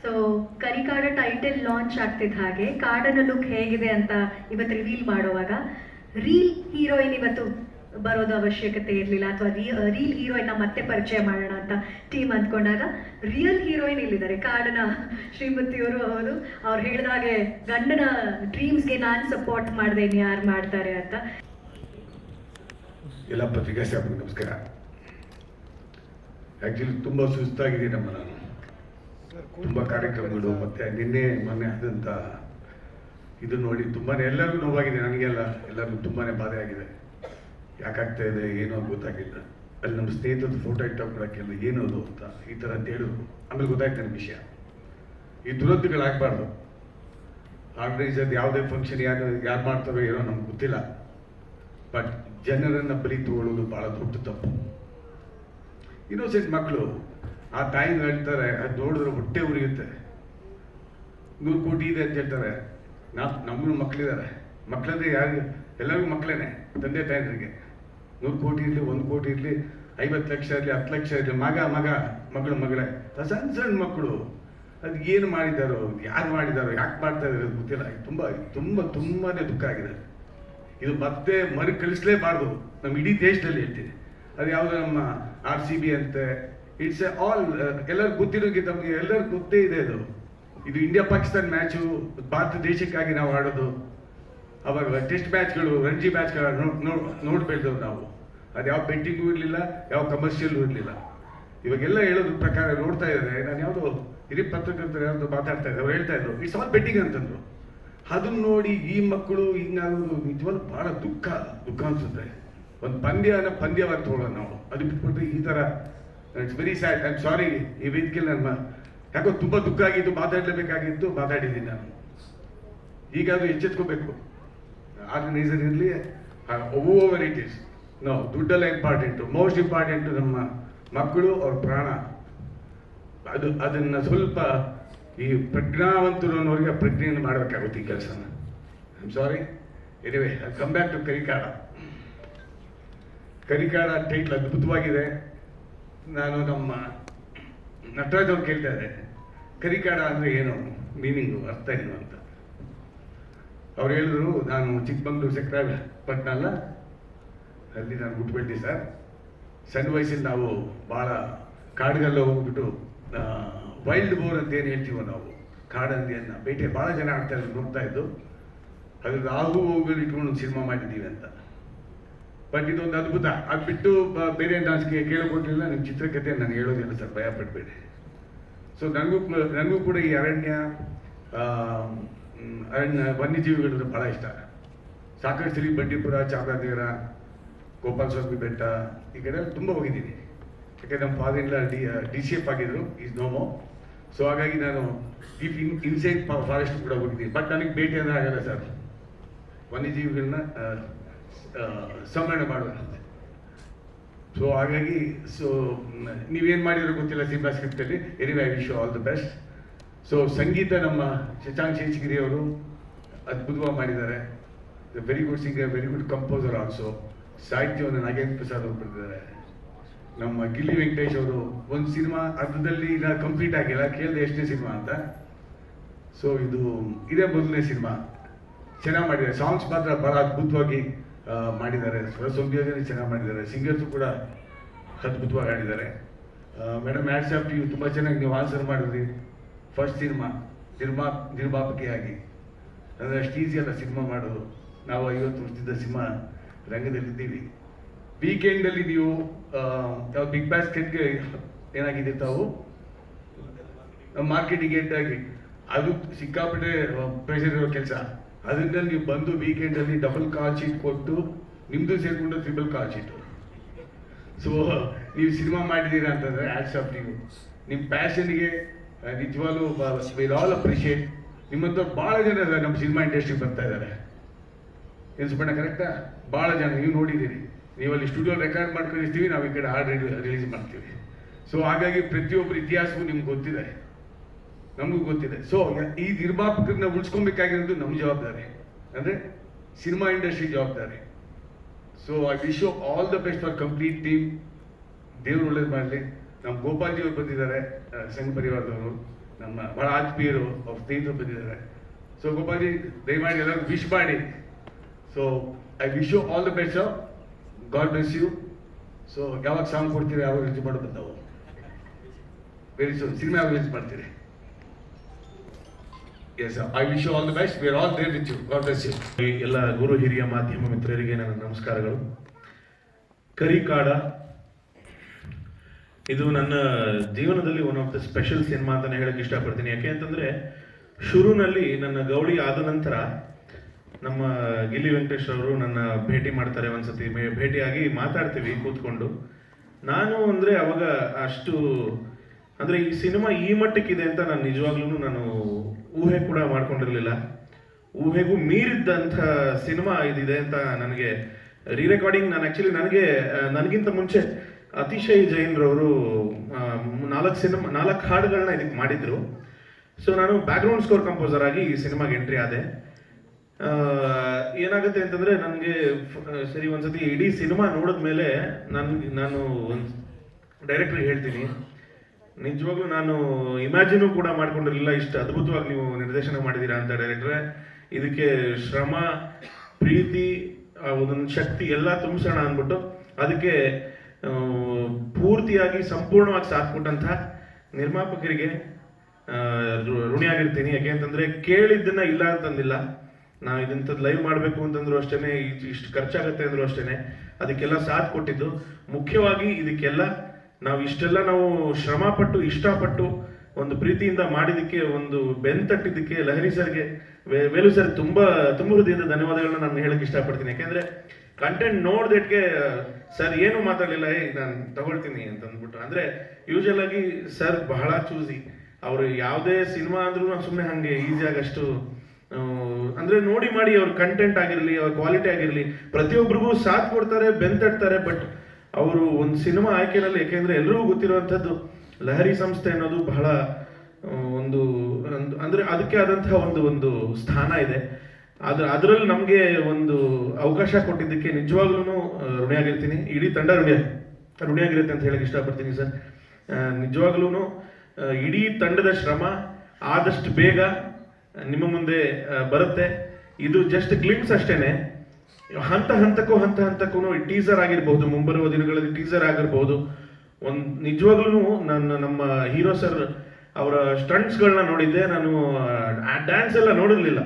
[SPEAKER 2] So Karikaada title launch ಆಗ್ತಿದ್ದ ಹಾಗೆ, ಕಾಡನ look ಹೇಗಿದೆ ಅಂತ ಇವತ್ತು reveal ಮಾಡುವಾಗ reel heroine ಇವತ್ತು ಬರೋದು ಅವಶ್ಯಕತೆ ಇರಲಿಲ್ಲ ಅಥವಾ ರೀಲ್ ಹೀರೋಯಿನ್ ಮತ್ತೆ ಪರಿಚಯ ಮಾಡೋಣ ಅಂತ ಟೀಮ್ ಅಂದ್ಕೊಂಡಾಗ ರಿಯಲ್ ಹೀರೋಯಿನ್ ಇಲ್ಲಿದ್ದಾರೆ ಕಾಡನ ಶ್ರೀಮತಿಯವರು ಅವರು ಅವ್ರು ಹೇಳಿದಾಗೆ ಗಂಡನ ಡ್ರೀಮ್ಸ್ಗೆ ನಾನು ಸಪೋರ್ಟ್ ಮಾಡಿದೆ ಯಾರು ಮಾಡ್ತಾರೆ ಅಂತ.
[SPEAKER 7] ಎಲ್ಲ ಪತ್ರಿಕಾ ನಮಸ್ಕಾರ. ಆ್ಯಕ್ಚುಲಿ ತುಂಬ ಸುಸ್ತಾಗಿದೆ ನಮ್ಮ ನಾನು. ತುಂಬ ಕಾರ್ಯಕ್ರಮಗಳು ಮತ್ತು ನಿನ್ನೆ ಮೊನ್ನೆ ಆದಂಥ ಇದು ನೋಡಿ ತುಂಬಾ ಎಲ್ಲರಿಗೂ ನೋವಾಗಿದೆ, ನನಗೆಲ್ಲ ಎಲ್ಲರಿಗೂ ತುಂಬಾ ಬಾಧೆ ಆಗಿದೆ ಯಾಕಾಗ್ತಾ ಇದೆ, ಏನೋ ಗೊತ್ತಾಗಿಲ್ಲ. ಅಲ್ಲಿ ನಮ್ಮ ಸ್ನೇಹಿತರದ್ದು ಫೋಟೋ ಏನು ಅದು ಅಂತ ಈ ಥರ ಅಂತ ಹೇಳಿದ್ರು. ಆಮೇಲೆ ಗೊತ್ತಾಯ್ತು ನನ್ನ ವಿಷಯ. ಈ ದುರದ್ದುಗಳಾಗಬಾರ್ದು ಆರ್ಗನೈಸರ್ ಯಾವುದೇ ಫಂಕ್ಷನ್ ಯಾರು ಯಾರು ಮಾಡ್ತಾರೋ ಏನೋ ನಮ್ಗೆ ಗೊತ್ತಿಲ್ಲ. ಬಟ್ ಜನರನ್ನ ಬಲಿ ತಗೊಳ್ಳೋದು ಭಾಳ ದೊಡ್ಡ ತಪ್ಪು. ಇನ್ನೋಸೆಂಟ್ ಮಕ್ಕಳು ಆ ತಾಯಿ ಹೇಳ್ತಾರೆ, ಅದು ನೋಡಿದ್ರೆ ಹೊಟ್ಟೆ ಉರಿಯುತ್ತೆ. ನೂರು ಕೋಟಿ ಇದೆ ಅಂತ ಹೇಳ್ತಾರೆ. ನಾ ನಮ್ಮ ಮಕ್ಕಳಿದ್ದಾರೆ ಮಕ್ಕಳಂದ್ರೆ ಯಾರು ಎಲ್ಲರಿಗೂ ಮಕ್ಕಳೇನೆ ತಂದೆ ತಾಯಂದ್ರಿಗೆ. ನೂರು ಕೋಟಿ ಇರಲಿ, ಒಂದು ಕೋಟಿ ಇರಲಿ, ಐವತ್ತು ಲಕ್ಷ ಇರಲಿ, ಹತ್ತು ಲಕ್ಷ ಇರಲಿ, ಮಗ ಮಗ, ಮಗಳು, ಮಗಳೇ. ಸಣ್ಣ ಸಣ್ಣ ಮಕ್ಕಳು. ಅದು ಏನು ಮಾಡಿದಾರೋ ಯಾರು ಮಾಡಿದಾರೋ, ಯಾಕೆ ಮಾಡ್ತಾ ಇದ್ದಾರೆ ಗೊತ್ತಿಲ್ಲ. ತುಂಬ ತುಂಬ ತುಂಬಾ ದುಃಖ ಆಗಿದೆ. ಇದು ಮತ್ತೆ ಮರು ಕಳಿಸ್ಲೇಬಾರ್ದು ನಮ್ಮ ಇಡೀ ದೇಶದಲ್ಲಿ ಹೇಳ್ತೀನಿ. ಅದು ಯಾವುದೋ ನಮ್ಮ ಆರ್ ಸಿ ಬಿ ಅಂತೆ ಇಟ್ಸ್ ಎ ಆಲ್ ಎಲ್ಲರೂ ಗೊತ್ತಿರೋಂಗೆ ತಮಗೆ ಎಲ್ಲರಿಗೂ ಗೊತ್ತೇ ಇದೆ ಅದು. ಇದು ಇಂಡಿಯಾ ಪಾಕಿಸ್ತಾನ ಮ್ಯಾಚು ಭಾರತ ದೇಶಕ್ಕಾಗಿ ನಾವು ಆಡೋದು. ಅವಾಗ ಟೆಸ್ಟ್ ಮ್ಯಾಚ್ಗಳು ರಂಜಿ ಮ್ಯಾಚ್ಗಳ ನೋಡಿ ಬೆಳೆದವು ನಾವು. ಅದು ಯಾವ ಬೆಟ್ಟಿಂಗೂ ಇರಲಿಲ್ಲ, ಯಾವ ಕಮರ್ಷಿಯಲ್ಲೂ ಇರಲಿಲ್ಲ. ಇವಾಗೆಲ್ಲ ಹೇಳೋದ್ರ ಪ್ರಕಾರ ನೋಡ್ತಾ ಇದ್ದಾರೆ. ನಾನು ಯಾವುದೋ ಹಿರಿಯ ಪತ್ರಕರ್ತರು ಯಾವುದು ಮಾತಾಡ್ತಾ ಇದ್ದಾರೆ. ಹೇಳ್ತಾ ಇದ್ರು ಇಟ್ಸ್ ಆಲ್ ಬೆಟ್ಟಿಂಗ್ ಅಂತಂದ್ರು. ಅದನ್ನ ನೋಡಿ ಈ ಮಕ್ಕಳು ಹಿಂಗಾಗೋದು ನಿಜವಾಗ್ಲೂ ಭಾಳ ದುಃಖ ದುಃಖ ಅನ್ಸುತ್ತೆ. ಒಂದು ಪಂದ್ಯನ ಪಂದ್ಯವಾಗಿ ತಗೊಳ್ಳೋಣ ನಾವು. ಅದು ಬಿಟ್ಬಿಟ್ಟು ಈ ಥರ it's very sad I am sorry ಈ ವೇದಿಕೆಯಲ್ಲಿ ನನ್ನ ಯಾಕೋ ತುಂಬ ದುಃಖ ಆಗಿತ್ತು ಮಾತಾಡಲೇಬೇಕಾಗಿತ್ತು ಮಾತಾಡಿದ್ದೀನಿ ನಾನು. ಈಗ ಅದು ಎಚ್ಚೆತ್ಕೋಬೇಕು ಆರ್ಗನೈಸರ್ ಇರಲಿ ಓವರ್ ಇಟ್ ಈಸ್ ನಾವು ದುಡ್ಡೆಲ್ಲ ಇಂಪಾರ್ಟೆಂಟು ಮೋಸ್ಟ್ ಇಂಪಾರ್ಟೆಂಟು ನಮ್ಮ ಮಕ್ಕಳು, ಅವ್ರ ಪ್ರಾಣ. ಅದು, ಅದನ್ನು ಸ್ವಲ್ಪ ಈ ಪ್ರಜ್ಞಾವಂತರು ಅನ್ನೋರಿಗೆ ಪ್ರಜ್ಞೆಯನ್ನು ಮಾಡಬೇಕಾಗುತ್ತೆ ಈ ಕೆಲಸನ. I am sorry anyway come back to Karikaada Karikaada title ಅದ್ಭುತವಾಗಿದೆ. ನಾನು ನಮ್ಮ ನಟರಾಜ್ ಅವ್ರು ಕೇಳ್ತಾ ಕರಿಕಾಡ ಅಂದರೆ ಏನು? ಮೀನಿಂಗು ಅರ್ಥ ಏನು ಅಂತ. ಅವ್ರು ಹೇಳಿದ್ರು, ನಾನು ಚಿಕ್ಕಮಂಗ್ಳೂರು ಸೆಕ್ಟರ್ ಪಟ್ನ ಅಲ್ಲ ನಾನು ಹುಟ್ಟು ಸರ್. ಸಣ್ಣ ವಯಸ್ಸಲ್ಲಿ ನಾವು ಭಾಳ ಕಾಡಿಗೆಲ್ಲ ಹೋಗ್ಬಿಟ್ಟು ವೈಲ್ಡ್ ಬೋರ್ ಅಂತ ಏನು ಹೇಳ್ತೀವೋ ನಾವು ಕಾಡಂದಿಯನ್ನು ಬೇಟೆ ಭಾಳ ಜನ ಆಡ್ತಾ ಇದ್ರು ನೋಡ್ತಾ ಇದ್ದು, ಅದ್ರದ್ದು ಆಗು ಹೋಗಿ ಇಟ್ಕೊಂಡು ಒಂದು ಸಿನಿಮಾ ಮಾಡಿದ್ದೀವಿ ಅಂತ. ಬಟ್ ಇದೊಂದು ಅದ್ಭುತ. ಅದು ಬಿಟ್ಟು ಬೇರೆ ಡಾನ್ಸ್ಗೆ ಕೇಳಿಕೊಟ್ಟಿಲ್ಲ ನನ್ನ ಚಿತ್ರಕಥೆ ನಾನು ಹೇಳೋದಿಲ್ಲ ಸರ್ ಭಯ ಪಡಬೇಡಿ. ಸೊ ನನಗೂ ನನಗೂ ಕೂಡ ಈ ಅರಣ್ಯ ಅರಣ್ಯ ವನ್ಯಜೀವಿಗಳು ಭಾಳ ಇಷ್ಟ. ಸಾಕಷ್ಟು ಸರಿ ಬಂಡೀಪುರ, ಚಾಮರಾಜನಗರ, ಗೋಪಾಲ ಸ್ವಾಮಿ ಬೆಟ್ಟ, ಈ ಕಡೆ ತುಂಬ ಹೋಗಿದ್ದೀನಿ. ಯಾಕಂದ್ರೆ ನಮ್ಮ ಫಾದರ್ ಇಲ್ಲ ಡಿ ಡಿ ಸಿ ಎಫ್ ಆಗಿದ್ರು ಈಸ್ ನೋಮೋ ಸೊ ಹಾಗಾಗಿ ನಾನು ಡೀಪ್ ಇನ್ ಇನ್ಸೈಡ್ ಫಾರೆಸ್ಟ್ ಕೂಡ ಹೋಗಿದ್ದೀನಿ. ಬಟ್ ನನಗೆ ಭೇಟಿ ಅಂದರೆ ಆಗಲ್ಲ ಸರ್. ವನ್ಯಜೀವಿಗಳನ್ನ ಆ, ಮಾಡುವಂತೆ. ಸೊ ಹಾಗಾಗಿ ಸೊ ನೀವೇನು ಮಾಡಿದ್ರು ಗೊತ್ತಿಲ್ಲ cinema ಸ್ಕ್ರಿಪ್ಟಲ್ಲಿ anyway I wish all the best so ಸಂಗೀತ ನಮ್ಮ ಶಶಾಂಕ್ ಶೇಷಗಿರಿ ಅವರು ಅದ್ಭುತವಾಗಿ ಮಾಡಿದ್ದಾರೆ. Very good singer very good composer also ಸಾಹಿತ್ಯವನ್ನು ನಾಗೇಂದ್ರ ಪ್ರಸಾದ್ ಅವರು ಬರೆದಿದ್ದಾರೆ. ನಮ್ಮ ಗಿಲ್ಲಿ ವೆಂಕಟೇಶ್ ಅವರು ಒಂದು ಸಿನಿಮಾ ಅರ್ಧದಲ್ಲಿ ಈಗ ಕಂಪ್ಲೀಟ್ ಆಗಿಲ್ಲ. ಕೇಳಿದೆ ಎಷ್ಟನೇ ಸಿನಿಮಾ ಅಂತ. ಸೊ ಇದು ಇದೇ ಮೊದಲನೇ ಸಿನಿಮಾ. ಚೆನ್ನಾಗಿ ಮಾಡಿದ್ದಾರೆ. ಸಾಂಗ್ಸ್ ಮಾತ್ರ ಬಹಳ ಅದ್ಭುತವಾಗಿ ಮಾಡಿದ್ದಾರೆ. ಸ್ವರ ಸಂಯೋಜನೆ ಚೆನ್ನಾಗಿ ಮಾಡಿದ್ದಾರೆ. ಸಿಂಗರ್ಸು ಕೂಡ ಅದ್ಭುತವಾಗಿ ಆಡಿದ್ದಾರೆ ಮೇಡಮ್, ಆ್ಯಡ್ಸ್ ಆಫ್ ಯು. ತುಂಬ ಚೆನ್ನಾಗಿ ನೀವು ಆನ್ಸರ್ ಮಾಡಿದ್ರಿ. ಫಸ್ಟ್ ಸಿನಿಮಾ, ನಿರ್ಮಾ ನಿರ್ಮಾಪಕಿಯಾಗಿ ಅಂದರೆ ಅಷ್ಟು ಈಸಿ ಅಲ್ಲ ಸಿನಿಮಾ ಮಾಡೋದು. ನಾವು ಐವತ್ತು ವರ್ಷದಿಂದ ಸಿನಿಮಾ ರಂಗದಲ್ಲಿದ್ದೀವಿ. ವೀಕೆಂಡಲ್ಲಿ ನೀವು ಬಿಗ್ ಬ್ಯಾಸ್ಕೆಟ್ಗೆ ಏನಾಗಿದೆ ತಾವು? ಮಾರ್ಕೆಟಿಂಗ್ ಎಂಟಾಗಿ ಅದು ಸಿಕ್ಕಾಪಟ್ಟೆ ಪ್ರೆಷರ್ ಇರೋ ಕೆಲಸ. ಅದರಿಂದ ನೀವು ಬಂದು ವೀಕೆಂಡಲ್ಲಿ ಡಬಲ್ ಕಾಲ್ ಶೀಟ್ ಕೊಟ್ಟು ನಿಮ್ಮದು ಸೇರಿಕೊಂಡು ತ್ರಿಬಲ್ ಕಾಲ್ ಸೊ ನೀವು ಸಿನಿಮಾ ಮಾಡಿದ್ದೀರಾ ಅಂತಂದರೆ ಆ್ಯಡ್ಸ್ ಆಫ್ ನೀವು ನಿಮ್ಮ ಪ್ಯಾಷನ್ಗೆ ನಿಜವಾಗ್ಲೂ ವಿಲ್ ಆಲ್ ಅಪ್ರಿಷಿಯೇಟ್ ನಿಮ್ಮಂತ ಭಾಳ ಜನ ಇದ್ದಾರೆ ನಮ್ಮ ಸಿನಿಮಾ ಇಂಡಸ್ಟ್ರಿ ಬರ್ತಾ ಇದ್ದಾರೆ. ಎನ್ಸ್ಬಣ್ಣ ಕರೆಕ್ಟಾ ಭಾಳ ಜನ, ನೀವು ನೋಡಿದ್ದೀರಿ. ನೀವು ಅಲ್ಲಿ ಸ್ಟುಡಿಯೋ ರೆಕಾರ್ಡ್ ಮಾಡ್ಕೊಂಡಿರ್ತೀವಿ, ನಾವು ಈ ಕಡೆ ಹಾಡು ರಿಲೀಸ್ ಮಾಡ್ತೀವಿ. ಸೊ ಹಾಗಾಗಿ ಪ್ರತಿಯೊಬ್ಬರ ಇತಿಹಾಸವೂ ನಿಮ್ಗೆ ಗೊತ್ತಿದೆ. ನಮಗೂ ಗೊತ್ತಿದೆ. ಸೊ ಈ ನಿರ್ಮಾಪಕರನ್ನ ಉಳಿಸ್ಕೊಬೇಕಾಗಿರೋದು ನಮ್ಮ ಜವಾಬ್ದಾರಿ. ಅಂದರೆ ಸಿನಿಮಾ ಇಂಡಸ್ಟ್ರಿ ಜವಾಬ್ದಾರಿ. So I wish you all the best for complete team ದೇವ್ರು ಒಳ್ಳೇದು ಮಾಡಲಿ. ನಮ್ಮ ಗೋಪಾಲ್ಜಿ ಅವರು ಬಂದಿದ್ದಾರೆ ಸಂಘ ಪರಿವಾರದವರು. ನಮ್ಮ ಬಹಳ ಆತ್ಮೀಯರು ಅವ್ರ ಸ್ನೇಹಿತರು ಬಂದಿದ್ದಾರೆ. ಸೊ ಗೋಪಾಲ್ಜಿ, ದಯಮಾಡಿ ಎಲ್ಲರೂ ವಿಶ್ ಮಾಡಿ. So I wish you all the best God bless you so ಯಾವಾಗ ಸಾಂಗ್ ಕೊಡ್ತೀರಿ, ಯಾವಾಗ ರಿಲೀಸ್ ಮಾಡೋದು ನಾವು ವೆರಿ ಸೂನ್ ಸಿನಿಮಾ ಯಾವಾಗ ರಿಲೀಸ್ ಮಾಡ್ತೀರಿ? Yes I wish all the best we all there with you God
[SPEAKER 6] bless ಎಲ್ಲ ಗುರು ಹಿರಿಯ ಮಾಧ್ಯಮ ಮಿತ್ರರಿಗೆ ನನ್ನ ನಮಸ್ಕಾರಗಳು. ಕರಿಕಾಡ, ಇದು ನನ್ನ ಜೀವನದಲ್ಲಿ one of the special cinema ಅಂತ ಹೇಳಕ್ ಇಷ್ಟಪಡ್ತೀನಿ. ಯಾಕೆ ಅಂತಂದ್ರೆ, ಶುರುನಲ್ಲಿ ನನ್ನ ಗೌಳಿ ಆದ ನಂತರ ನಮ್ಮ ಗಿಲ್ಲಿ ವೆಂಕಟೇಶ್ ಅವರು ನನ್ನ ಭೇಟಿ ಮಾಡ್ತಾರೆ ಒಂದ್ಸತಿ. ಭೇಟಿಯಾಗಿ ಮಾತಾಡ್ತೀವಿ, ಕೂತ್ಕೊಂಡು. ನಾನು ಅಂದ್ರೆ ಅವಾಗ ಅಷ್ಟು, ಅಂದ್ರೆ ಈ ಸಿನಿಮಾ ಈ ಮಟ್ಟಕ್ಕಿದೆ ಅಂತ ನಾನು ನಿಜವಾಗ್ಲೂ ನಾನು ಊಹೆ ಕೂಡ ಮಾಡ್ಕೊಂಡಿರಲಿಲ್ಲ. ಊಹೆಗೂ ಮೀರಿದ್ದಂಥ ಸಿನಿಮಾ ಇದಿದೆ ಅಂತ ನನಗೆ ರೀ ರೆಕಾರ್ಡಿಂಗ್ ನಾನು ಆ್ಯಕ್ಚುಲಿ ನನಗೆ ನನಗಿಂತ ಮುಂಚೆ ಅತಿಶಯ್ ಜೈನ್ ರವರು ನಾಲ್ಕು ಸಿನಿಮಾ, ನಾಲ್ಕು ಹಾಡುಗಳನ್ನ ಇದಕ್ಕೆ ಮಾಡಿದ್ರು. ಸೊ ನಾನು ಬ್ಯಾಕ್ಗ್ರೌಂಡ್ ಸ್ಕೋರ್ ಕಂಪೋಸರ್ ಆಗಿ ಈ ಸಿನಿಮಾಗೆ ಎಂಟ್ರಿ ಆದೆ. ಏನಾಗುತ್ತೆ ಅಂತಂದ್ರೆ ನನಗೆ ಸರಿ ಒಂದ್ಸತಿ ಇಡೀ ಸಿನಿಮಾ ನೋಡಿದ್ಮೇಲೆ ನನ್ ನಾನು ಒಂದು ಡೈರೆಕ್ಟ್ರಿಗೆ ಹೇಳ್ತೀನಿ. ನಿಜವಾಗ್ಲೂ ನಾನು ಇಮ್ಯಾಜಿನೂ ಕೂಡ ಮಾಡ್ಕೊಂಡಿರಲಿಲ್ಲ. ಇಷ್ಟು ಅದ್ಭುತವಾಗಿ ನೀವು ನಿರ್ದೇಶನ ಮಾಡಿದ್ದೀರಾ ಅಂತ ಡೈರೆಕ್ಟ್ರೆ, ಇದಕ್ಕೆ ಶ್ರಮ, ಪ್ರೀತಿ ಒಂದೊಂದು ಶಕ್ತಿ ಎಲ್ಲ ತುಂಬಿಸೋಣ ಅಂದ್ಬಿಟ್ಟು ಅದಕ್ಕೆ ಪೂರ್ತಿಯಾಗಿ ಸಂಪೂರ್ಣವಾಗಿ ಸಾಥ್ ಕೊಟ್ಟಂತಹ ನಿರ್ಮಾಪಕರಿಗೆ ಋಣಿಯಾಗಿರ್ತೀನಿ. ಯಾಕೆ ಅಂತಂದ್ರೆ ಕೇಳಿದ್ದನ್ನ ಇಲ್ಲ ಅಂತಂದಿಲ್ಲ. ನಾವು ಇದಂಥದ್ದು ಲೈವ್ ಮಾಡಬೇಕು ಅಂತಂದ್ರು ಅಷ್ಟೇನೆ, ಇದ್- ಇಷ್ಟು ಖರ್ಚಾಗತ್ತೆ ಅಂದ್ರು ಅಷ್ಟೇನೆ. ಅದಕ್ಕೆಲ್ಲ ಸಾಥ್ ಕೊಟ್ಟಿದ್ದು. ಮುಖ್ಯವಾಗಿ ಇದಕ್ಕೆಲ್ಲ ನಾವು ಇಷ್ಟೆಲ್ಲ ನಾವು ಶ್ರಮ ಪಟ್ಟು ಇಷ್ಟಪಟ್ಟು ಒಂದು ಪ್ರೀತಿಯಿಂದ ಮಾಡಿದಕ್ಕೆ ಒಂದು ಬೆನ್ ತಟ್ಟಿದ್ದಕ್ಕೆ ಲಹರಿ ಸರ್ಗೆ ವೇಲು ಸರ್ ತುಂಬಾ, ತುಂಬ ಹೃದಯದ ಧನ್ಯವಾದಗಳನ್ನ ನಾನು ಹೇಳಕ್ ಇಷ್ಟಪಡ್ತೀನಿ. ಯಾಕೆಂದ್ರೆ ಕಂಟೆಂಟ್ ನೋಡ್ದಕ್ಕೆ ಸರ್ ಏನು ಮಾತಾಡಲಿಲ್ಲ ಏ ನಾನು ತಗೊಳ್ತೀನಿ ಅಂತ ಅಂದ್ಬಿಟ್ಟು ಅಂದ್ರೆ ಯೂಶಲ್ ಆಗಿ ಸರ್ ಬಹಳ ಚೂಸಿ ಅವರು ಯಾವುದೇ ಸಿನಿಮಾ ಅಂದ್ರೂ ಸುಮ್ಮನೆ ಹಂಗೆ ಈಸಿಯಾಗಿ ಅಷ್ಟು ಅಂದ್ರೆ ನೋಡಿ ಮಾಡಿ ಅವ್ರ ಕಂಟೆಂಟ್ ಆಗಿರಲಿ, ಅವ್ರ ಕ್ವಾಲಿಟಿ ಆಗಿರಲಿ ಪ್ರತಿಯೊಬ್ಬರಿಗೂ ಸಾಥ್ ಕೊಡ್ತಾರೆ ಬೆಂತಡ್ತಾರೆ ಬಟ್ ಅವರು ಒಂದು ಸಿನಿಮಾ ಆಯ್ಕೆನಲ್ಲಿ ಯಾಕೆಂದ್ರೆ ಎಲ್ಲರಿಗೂ ಗೊತ್ತಿರುವಂಥದ್ದು ಲಹರಿ ಸಂಸ್ಥೆ ಅನ್ನೋದು ಬಹಳ ಒಂದು ಅಂದರೆ ಅದಕ್ಕೆ ಆದಂತಹ ಒಂದು ಒಂದು ಸ್ಥಾನ ಇದೆ. ಆದ್ರೆ ಅದರಲ್ಲಿ ನಮಗೆ ಒಂದು ಅವಕಾಶ ಕೊಟ್ಟಿದ್ದಕ್ಕೆ ನಿಜವಾಗ್ಲೂ ಋಣಿಯಾಗಿರ್ತೀನಿ. ಇಡೀ ತಂಡ ಋಣಿಯ ಋಣಿಯಾಗಿರುತ್ತೆ ಅಂತ ಹೇಳಕ್ ಇಷ್ಟಪಡ್ತೀನಿ ಸರ್. ನಿಜವಾಗ್ಲೂ ಇಡೀ ತಂಡದ ಶ್ರಮ ಆದಷ್ಟು ಬೇಗ ನಿಮ್ಮ ಮುಂದೆ ಬರುತ್ತೆ. ಇದು ಜಸ್ಟ್ ಗ್ಲಿಮ್ಸ್ ಅಷ್ಟೇನೆ. ಹಂತ ಹಂತಕ್ಕೂ ಹಂತ ಹಂತಕ್ಕೂ ಟೀಸರ್ ಆಗಿರಬಹುದು ಮುಂಬರುವ ದಿನಗಳಲ್ಲಿ ಟೀಸರ್ ಆಗಿರಬಹುದು ಒಂದ್ ನಿಜವಾಗ್ಲೂ ನಾನು ನಮ್ಮ ಹೀರೋ ಸರ್ ಅವರ ಸ್ಟಂಟ್ಸ್ಗಳನ್ನ ನೋಡಿದ್ದೆ. ನಾನು ಡ್ಯಾನ್ಸ್ ಎಲ್ಲ ನೋಡಿರ್ಲಿಲ್ಲ.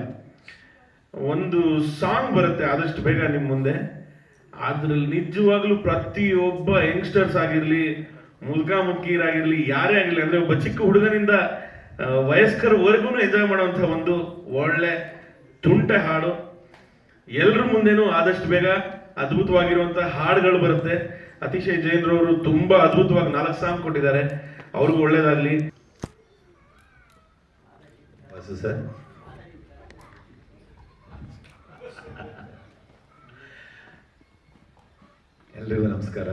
[SPEAKER 6] ಒಂದು ಸಾಂಗ್ ಬರುತ್ತೆ ಆದಷ್ಟು ಬೇಗ ನಿಮ್ಮ ಮುಂದೆ. ಅದ್ರಲ್ಲಿ ನಿಜವಾಗ್ಲೂ ಪ್ರತಿಯೊಬ್ಬ ಯಂಗ್ಸ್ಟರ್ಸ್ ಆಗಿರಲಿ ಮುಲ್ಕಾ ಮುಲ್ಕೀರಾಗಿರಲಿ ಯಾರೇ ಆಗಿರಲಿ ಅಂದ್ರೆ ಒಬ್ಬ ಚಿಕ್ಕ ಹುಡುಗನಿಂದ ಆ, ವಯಸ್ಕರವರೆಗೂ ಎಂಜಾಯ್ ಮಾಡುವಂತ ಒಂದು ಒಳ್ಳೆ ತುಂಟೆ ಹಾಡು. ಎಲ್ರ ಮುಂದೆನೂ ಆದಷ್ಟು ಬೇಗ ಅದ್ಭುತವಾಗಿರುವಂತಹ ಹಾಡುಗಳು ಬರುತ್ತೆ. ಅತಿಶಯ್ ಜೈನ್ರವರು ತುಂಬಾ ಅದ್ಭುತವಾಗಿ ನಾಲ್ಕು ಸಾಂಗ್ ಕೊಟ್ಟಿದ್ದಾರೆ. ಅವ್ರಿಗೂ ಒಳ್ಳೇದಾಗ್ಲಿ.
[SPEAKER 8] ಸರ್. ಎಲ್ರಿಗೂ ನಮಸ್ಕಾರ.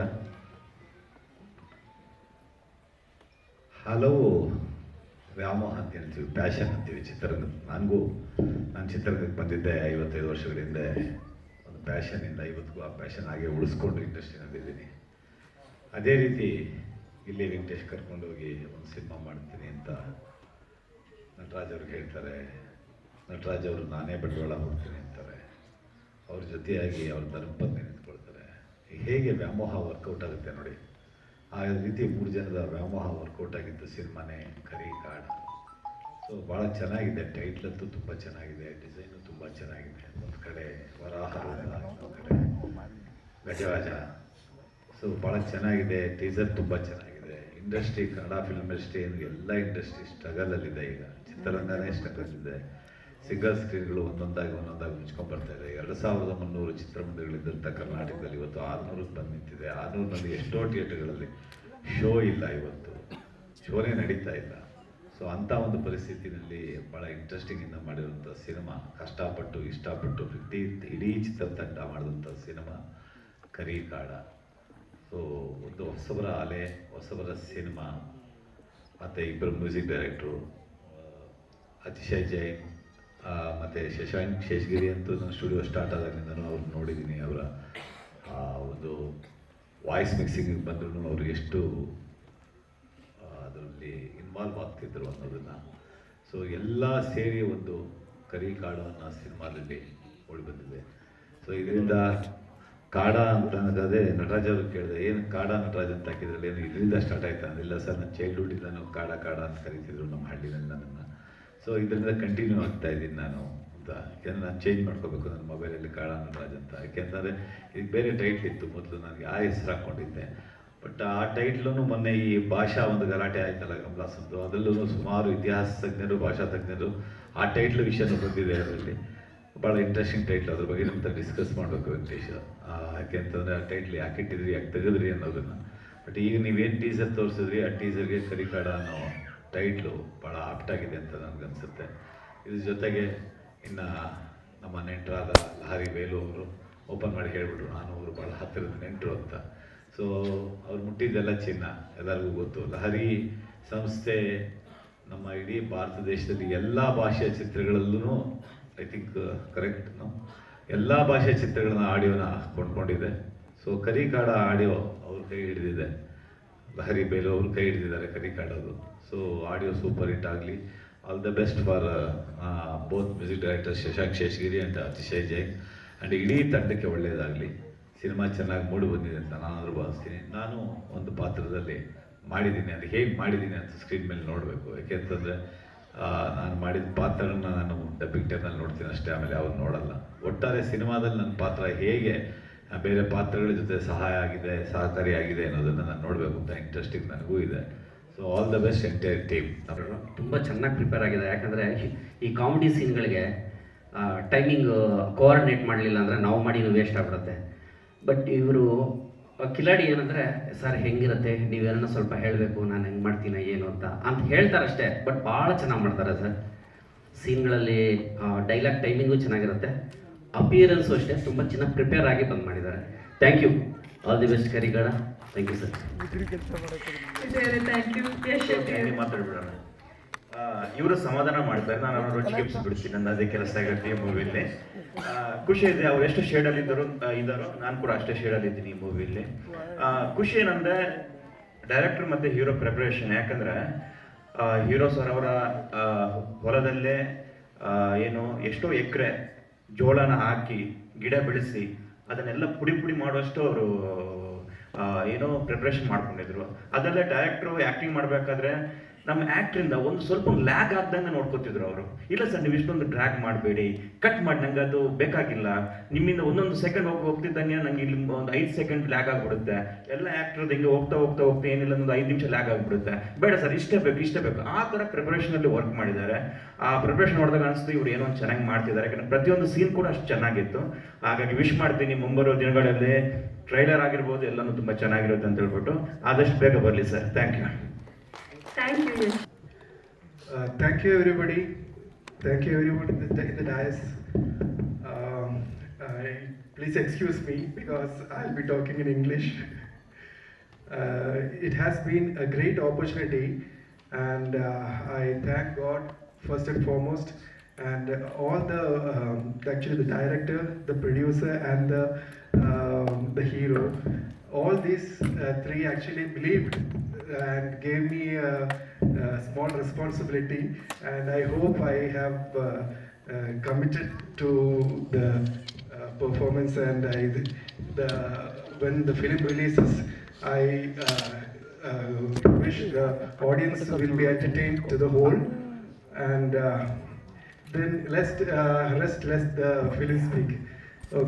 [SPEAKER 8] ಹಲವು ವ್ಯಾಮೋಹ ಅಂತ ಹೇಳ್ತೀವಿ ಪ್ಯಾಷನ್ ಅಂತೀವಿ ಚಿತ್ರರಂಗ ನನಗೂ ನಾನು ಚಿತ್ರರಂಗಕ್ಕೆ ಬಂದಿದ್ದೆ ಐವತ್ತೈದು ವರ್ಷಗಳ ಹಿಂದೆ. ಒಂದು ಪ್ಯಾಷನಿಂದ ಇವತ್ತಿಗೂ ಆ ಪ್ಯಾಷನ್ ಹಾಗೆ ಉಳಿಸ್ಕೊಂಡು ಇಂಡಸ್ಟ್ರಿನಲ್ಲಿದ್ದೀನಿ ಅದೇ ರೀತಿ ಇಲ್ಲಿ ವೆಂಕಟೇಶ್ ಕರ್ಕೊಂಡೋಗಿ ಒಂದು ಸಿನಿಮಾ ಮಾಡ್ತೀನಿ ಅಂತ ನಟರಾಜ್ ಅವ್ರಿಗೆ ಹೇಳ್ತಾರೆ. ನಟರಾಜ್ ಅವರು ನಾನೇ ಬಂಡವಾಳ ಹೋಗ್ತೀನಿ ಅಂತಾರೆ. ಅವ್ರ ಜೊತೆಯಾಗಿ ಅವ್ರ ಧರ್ಮಪತ್ನಿ ನಿಂತ್ಕೊಳ್ತಾರೆ. ಹೇಗೆ ವ್ಯಾಮೋಹ ವರ್ಕೌಟ್ ಆಗುತ್ತೆ ನೋಡಿ. ಆ ರೀತಿ ಮೂರು ಜನದ ವ್ಯಾಮೋಹ ವರ್ಕೌಟ್ ಆಗಿದ್ದ ಸಿನಿಮಾನೇ ಕರಿ ಕಾಡ. ಸೊ ಭಾಳ ಚೆನ್ನಾಗಿದೆ. ಟೈಟ್ಲ್ ಅಂತೂ ತುಂಬ ಚೆನ್ನಾಗಿದೆ. ಡಿಸೈನು ತುಂಬ ಚೆನ್ನಾಗಿದೆ. ಒಂದು ಕಡೆ ವರಾಹ ಕಡೆ ಗಜರಾಜ. ಸೊ ಭಾಳ ಚೆನ್ನಾಗಿದೆ. ಟೀಸರ್ ತುಂಬ ಚೆನ್ನಾಗಿದೆ. ಇಂಡಸ್ಟ್ರಿ ಕನ್ನಡ ಫಿಲ್ಮ್ ಇಂಡಸ್ಟ್ರಿ ಎಲ್ಲ ಇಂಡಸ್ಟ್ರಿ ಸ್ಟ್ರಗಲಲ್ಲಿದೆ ಈಗ. ಚಿತ್ರರಂಗನೇ ಸ್ಟ್ರಗಲ್ ಇದೆ ಸಿಂಗಲ್ ಸ್ಕ್ರೀನ್ಗಳು ಒಂದೊಂದಾಗಿ ಒಂದೊಂದಾಗಿ ಮುಚ್ಕೊಂಡು ಬರ್ತಾ ಇದೆ. ಎರಡು ಸಾವಿರದ ಮುನ್ನೂರು ಚಿತ್ರಮಂದಿರಗಳಿದ್ದಂಥ ಕರ್ನಾಟಕದಲ್ಲಿ ಇವತ್ತು ಆರುನೂರಕ್ಕೆ ಬಂದು ನಿಂತಿದೆ. ಆರುನೂರಿನಲ್ಲಿ ಎಷ್ಟೋ ಥಿಯೇಟರ್ಗಳಲ್ಲಿ ಶೋ ಇಲ್ಲ ಇವತ್ತು. ಶೋನೇ ನಡೀತಾ ಇಲ್ಲ. ಸೊ ಅಂಥ ಒಂದು ಪರಿಸ್ಥಿತಿನಲ್ಲಿ ಭಾಳ ಇಂಟ್ರೆಸ್ಟಿಂಗಿಂದ ಮಾಡಿರುವಂಥ ಸಿನಿಮಾ, ಕಷ್ಟಪಟ್ಟು, ಇಷ್ಟಪಟ್ಟು ಇಡೀ ಇಡೀ ಚಿತ್ರತಂಡ ಮಾಡಿದಂಥ ಸಿನಿಮಾ ಕರಿ ಕಾಡ ಸೊ ಒಂದು ಹೊಸಬರ ಅಲೆ, ಹೊಸಬರ ಸಿನಿಮಾ, ಮತ್ತು ಇಬ್ಬರು ಮ್ಯೂಸಿಕ್ ಡೈರೆಕ್ಟ್ರು ಅತಿಶಯ್ ಜೈನ್ ಮತ್ತೆ ಶಶಾಂಕ್ ಶೇಷಗಿರಿ ಅಂತೂ ನಾನು ಸ್ಟುಡಿಯೋ ಸ್ಟಾರ್ಟ್ ಆದಾಗಿಂದನೂ ಅವ್ರು ನೋಡಿದ್ದೀನಿ ಅವರ ಒಂದು ವಾಯ್ಸ್ ಮಿಕ್ಸಿಂಗ್ ಬಂದ್ರೂ ಅವರು ಎಷ್ಟು ಅದರಲ್ಲಿ ಇನ್ವಾಲ್ವ್ ಆಗ್ತಿದ್ರು ಅನ್ನೋದನ್ನು. ಸೊ ಎಲ್ಲ ಸೇರಿ ಒಂದು ಕರಿ ಕಾಡು ಅನ್ನೋ ಸಿನಿಮಾದಲ್ಲಿ ಉಳಿ ಬಂದಿದೆ. ಸೊ ಇದರಿಂದ ಕಾಡ ಅಂತ ಅನ್ನೋದಾದ್ರೆ ನಟರಾಜ್ ಅವ್ರಿಗೆ ಕೇಳಿದೆ, ಏನು ಕಾಡ ನಟರಾಜ್ ಅಂತ ಹಾಕಿದ್ರಲ್ಲಿ, ಏನು ಇದರಿಂದ ಸ್ಟಾರ್ಟ್ ಆಯ್ತಾ? ಇಲ್ಲ ಸರ್ ನನ್ನ ಚೈಲ್ಡ್ಹುಡ್ ನಾವು ಕಾಡ ಕಾಡ ಅಂತ ಕರಿತಿದ್ರು ನಮ್ಮ ಹಳ್ಳಿನಲ್ಲಿ ನನ್ನನ್ನು ಸೊ ಇದರಿಂದ ಕಂಟಿನ್ಯೂ ಆಗ್ತಾ ಇದ್ದೀನಿ ನಾನು ಅಂತ. ಯಾಕೆಂದ್ರೆ ನಾನು ಚೇಂಜ್ ಮಾಡ್ಕೋಬೇಕು ನನ್ನ ಮೊಬೈಲಲ್ಲಿ ಕಾಳಾನು ರಾಜ್ ಅಂತ. ಯಾಕೆಂತಂದರೆ ಇದಕ್ಕೆ ಬೇರೆ ಟೈಟ್ಲ್ ಇತ್ತು ಮೊದಲು ನನಗೆ ಆ ಹೆಸರು ಹಾಕ್ಕೊಂಡಿದ್ದೆ. ಬಟ್ ಆ ಟೈಟ್ಲೂ ಮೊನ್ನೆ ಈ ಭಾಷಾ ಒಂದು ಗಲಾಟೆ ಆಯ್ತಲ್ಲ ಕಮಲಾಸಂದು. ಅದರಲ್ಲೂ ಸುಮಾರು ಇತಿಹಾಸ ತಜ್ಞರು, ಭಾಷಾ ತಜ್ಞರು ಆ ಟೈಟ್ಲ್ ವಿಷಯನೂ ಬಂದಿದೆ ಅದರಲ್ಲಿ. ಭಾಳ ಇಂಟ್ರೆಸ್ಟಿಂಗ್ ಟೈಟ್ಲ್ ಅದ್ರ ಬಗ್ಗೆ ನಿಮ್ಮ ಡಿಸ್ಕಸ್ ಮಾಡಬೇಕು ವೆಂಕಟೇಶ್. ಯಾಕೆ ಅಂತಂದರೆ ಆ ಟೈಟ್ಲ್ ಯಾಕೆ ಇಟ್ಟಿದ್ರಿ, ಯಾಕೆ ತೆಗೆದ್ರಿ ಅನ್ನೋದನ್ನು. ಬಟ್ ಈಗ ನೀವೇನು ಟೀಸರ್ ತೋರಿಸಿದ್ರಿ, ಆ ಟೀಸರ್ಗೆ ಕರಿಕಾಡ ಅನ್ನೋ ಟೈಟ್ಲು ಭಾಳ ಆಪ್ಟಾಗಿದೆ ಅಂತ ನನಗನ್ಸುತ್ತೆ ಇದ್ರ ಜೊತೆಗೆ ಇನ್ನು ನಮ್ಮ ನೆಂಟರಾದ ಲಹರಿ ಬೇಲು ಅವರು ಓಪನ್ ಮಾಡಿ ಹೇಳಿಬಿಟ್ರು, ನಾನು ಅವರು ಭಾಳ ಹತ್ತಿರದ ನೆಂಟರು ಅಂತ. ಸೊ ಅವ್ರು ಮುಟ್ಟಿದ್ದೆಲ್ಲ ಚಿನ್ನ, ಎಲ್ಲರಿಗೂ ಗೊತ್ತು. ಲಹರಿ ಸಂಸ್ಥೆ ನಮ್ಮ ಇಡೀ ಭಾರತ ದೇಶದಲ್ಲಿ ಎಲ್ಲ ಭಾಷೆಯ ಚಿತ್ರಗಳಲ್ಲೂ ಐ ಥಿಂಕ್ ಕರೆಕ್ಟ್ ಎಲ್ಲ ಭಾಷೆಯ ಚಿತ್ರಗಳನ್ನ ಆಡಿಯೋನ ಕೊಂಡ್ಕೊಂಡಿದೆ. ಸೊ ಕರಿಕಾಡ ಆಡಿಯೋ ಅವ್ರ ಕೈ ಹಿಡಿದಿದೆ. ಲಹರಿ ಬೇಲು ಅವರು ಕೈ ಹಿಡಿದಿದ್ದಾರೆ ಕರಿಕಾಡೋದು. ಸೊ ಆಡಿಯೋ ಸೂಪರ್ ಹಿಟ್ ಆಗಲಿ. All the best for both music director Shashank Sheshagiri and Atishay Jain. And ಇಡೀ ತಂಡಕ್ಕೆ ಒಳ್ಳೆಯದಾಗಲಿ ಸಿನಿಮಾ ಚೆನ್ನಾಗಿ ಮೂಡಿ ಬಂದಿದೆ ಅಂತ ನಾನಾದರೂ ಭಾವಿಸ್ತೀನಿ. ನಾನು ಒಂದು ಪಾತ್ರದಲ್ಲಿ ಮಾಡಿದ್ದೀನಿ ಅದು ಹೇಗೆ ಮಾಡಿದ್ದೀನಿ ಅಂತ ಸ್ಕ್ರೀನ್ ಮೇಲೆ ನೋಡಬೇಕು. ಯಾಕೆಂತಂದರೆ ನಾನು ಮಾಡಿದ ಪಾತ್ರಗಳನ್ನ ನಾನು ಡಬ್ಬಿಂಗ್ ಟೈಮಲ್ಲಿ ನೋಡ್ತೀನಿ ಅಷ್ಟೇ, ಆಮೇಲೆ ಯಾವಾಗ ನೋಡಲ್ಲ. ಒಟ್ಟಾರೆ ಸಿನಿಮಾದಲ್ಲಿ ನನ್ನ ಪಾತ್ರ ಹೇಗೆ, ಬೇರೆ ಪಾತ್ರಗಳ ಜೊತೆ ಸಹಾಯ ಆಗಿದೆ ಸಹಕಾರಿಯಾಗಿದೆ ಅನ್ನೋದನ್ನು ನಾನು ನೋಡಬೇಕು ಅಂತ ಇಂಟ್ರೆಸ್ಟಿಂಗ್ ನನಗೂ ಇದೆ. So all the best entire team
[SPEAKER 9] ತುಂಬ ಚೆನ್ನಾಗಿ ಪ್ರಿಪೇರ್ ಆಗಿದೆ. ಯಾಕಂದರೆ ಈ ಕಾಮಿಡಿ ಸೀನ್ಗಳಿಗೆ ಟೈಮಿಂಗ್ ಕೋಆರ್ಡಿನೇಟ್ ಮಾಡಲಿಲ್ಲ ಅಂದರೆ ನಾವು ಮಾಡಿನೂ ವೇಸ್ಟ್ ಆಗ್ಬಿಡುತ್ತೆ. ಬಟ್ ಇವರು ಕಿಲಾಡಿ ಏನಂದರೆ, ಸರ್, ಹೆಂಗಿರುತ್ತೆ? ನೀವೇನೋ ಸ್ವಲ್ಪ ಹೇಳಬೇಕು. ನಾನು ಹೆಂಗೆ ಮಾಡ್ತೀನಿ, ಏನು ಅಂತ. ಅಂತ ಹೇಳ್ತಾರಷ್ಟೇ. ಬಟ್ ಭಾಳ ಚೆನ್ನಾಗಿ ಮಾಡ್ತಾರೆ ಸರ್. ಸೀನ್ಗಳಲ್ಲಿ ಡೈಲಾಗ್ ಟೈಮಿಂಗು ಚೆನ್ನಾಗಿರುತ್ತೆ. ಅಪಿಯರೆನ್ಸು ಅಷ್ಟೇ ತುಂಬ ಚೆನ್ನಾಗಿ ಪ್ರಿಪೇರ್ ಆಗಿ ಬಂದು ಮಾಡಿದ್ದಾರೆ. Thank you all the best ಕರಿಗಣ thank you sir
[SPEAKER 10] ಮಾತಾಡ್ಬಿಡೋಣ. ಇವರು ಸಮಾಧಾನ ಮಾಡ್ತಾರೆ ನಾನು ಅವರ ರುಚಿಗೆ ಬಿಡ್ತೀನಿ ನನ್ನ ಅದೇ ಕೆಲಸ ಆಗುತ್ತೆ ಈ ಮೂವಿಲಿ. ಖುಷಿ ಇದೆ ಅವ್ರು ಎಷ್ಟು ಶೇಡ್ ಅಲ್ಲಿ ಇದ್ದರು ಇದ್ದಾರೋ ನಾನು ಕೂಡ ಅಷ್ಟೇ ಶೇಡಲ್ಲಿ ಇದ್ದೀನಿ ಈ ಮೂವಿಲಿ. ಖುಷಿ ಏನಂದ್ರೆ ಡೈರೆಕ್ಟರ್ ಮತ್ತೆ ಹೀರೋ ಪ್ರಿಪರೇಷನ್ ಯಾಕಂದ್ರೆ ಹೀರೋ ಸರ್ ಅವರ ಹೊಲದಲ್ಲೇ ಏನು ಎಷ್ಟೋ ಎಕರೆ ಜೋಳನ ಹಾಕಿ ಗಿಡ ಬೆಳೆಸಿ ಅದನ್ನೆಲ್ಲ ಪುಡಿ ಪುಡಿ ಮಾಡುವಷ್ಟು ಅವರು ಏನೋ ಪ್ರಿಪ್ರೇಷನ್ ಮಾಡ್ಕೊಂಡಿದ್ರು. ಅದಲ್ಲೇ ಡೈರೆಕ್ಟ್ರು ಆ್ಯಕ್ಟಿಂಗ್ ಮಾಡಬೇಕಾದ್ರೆ ನಮ್ಮ ಆ್ಯಕ್ಟ್ರಿಂದ ಒಂದು ಸ್ವಲ್ಪ ಲ್ಯಾಗ್ ಆಗ್ದಂಗೆ ನೋಡ್ಕೋತಿದ್ರು ಅವರು. ಇಲ್ಲ ಸರ್, ನೀವು ಇಷ್ಟೊಂದು ಡ್ರ್ಯಾಗ್ ಮಾಡಬೇಡಿ ಕಟ್ ಮಾಡಿ, ನಂಗೆ ಅದು ಬೇಕಾಗಿಲ್ಲ. ನಿಮ್ಮಿಂದ ಒಂದೊಂದು ಸೆಕೆಂಡ್ ಹೋಗಿ ಹೋಗ್ತಿದ್ದಂಗೆ ನಂಗೆ ಇಲ್ಲಿ ಒಂದು ಐದು ಸೆಕೆಂಡ್ ಲ್ಯಾಗ್ ಆಗಿಬಿಡುತ್ತೆ. ಎಲ್ಲ ಆ್ಯಕ್ಟ್ರದ್ದು ಹಿಂಗೆ ಹೋಗ್ತಾ ಹೋಗ್ತಾ ಹೋಗ್ತಾ ಏನಿಲ್ಲ ಒಂದು ಐದು ನಿಮಿಷ ಲ್ಯಾಗ್ ಆಗಿಬಿಡುತ್ತೆ. ಬೇಡ ಸರ್, ಇಷ್ಟೇ ಬೇಕು ಇಷ್ಟೇ ಬೇಕು. ಆ ಥರ ಪ್ರಿಪರೇಷನಲ್ಲಿ ವರ್ಕ್ ಮಾಡಿದ್ದಾರೆ. ಆ ಪ್ರಿಪರೇಷನ್ ನೋಡಿದಾಗ ಅನಿಸ್ತು ಇವ್ರು ಏನೋ ಒಂದು ಚೆನ್ನಾಗಿ ಮಾಡ್ತಿದ್ದಾರೆ. ಯಾಕಂದರೆ ಪ್ರತಿಯೊಂದು ಸೀನ್ ಕೂಡ ಅಷ್ಟು ಚೆನ್ನಾಗಿತ್ತು. ಹಾಗಾಗಿ ವಿಶ್ ಮಾಡ್ತೀನಿ ಮುಂಬರುವ ದಿನಗಳಲ್ಲಿ. ಟ್ರೈಲರ್ ಆಗಿರ್ಬೋದು, ಎಲ್ಲನೂ ತುಂಬ ಚೆನ್ನಾಗಿರುತ್ತೆ ಅಂತ ಹೇಳ್ಬಿಟ್ಟು. ಆದಷ್ಟು ಬೇಗ ಬರಲಿ
[SPEAKER 2] sir. Thank you
[SPEAKER 11] Uh, thank you, everybody. Thank you, everybody in the, in the dais. Um, I, please excuse me because I'll be talking in English. Uh, it has been a great opportunity, and uh, I thank God first and foremost, and all the um, actually the director, the producer, and the um, the hero. All these uh, three actually believed and gave me a, a small responsibility, and I hope I have uh, uh, committed to the uh, performance. And I, the when the film releases, I wish the audience will be entertained to the whole, and then let's rest let the film speak.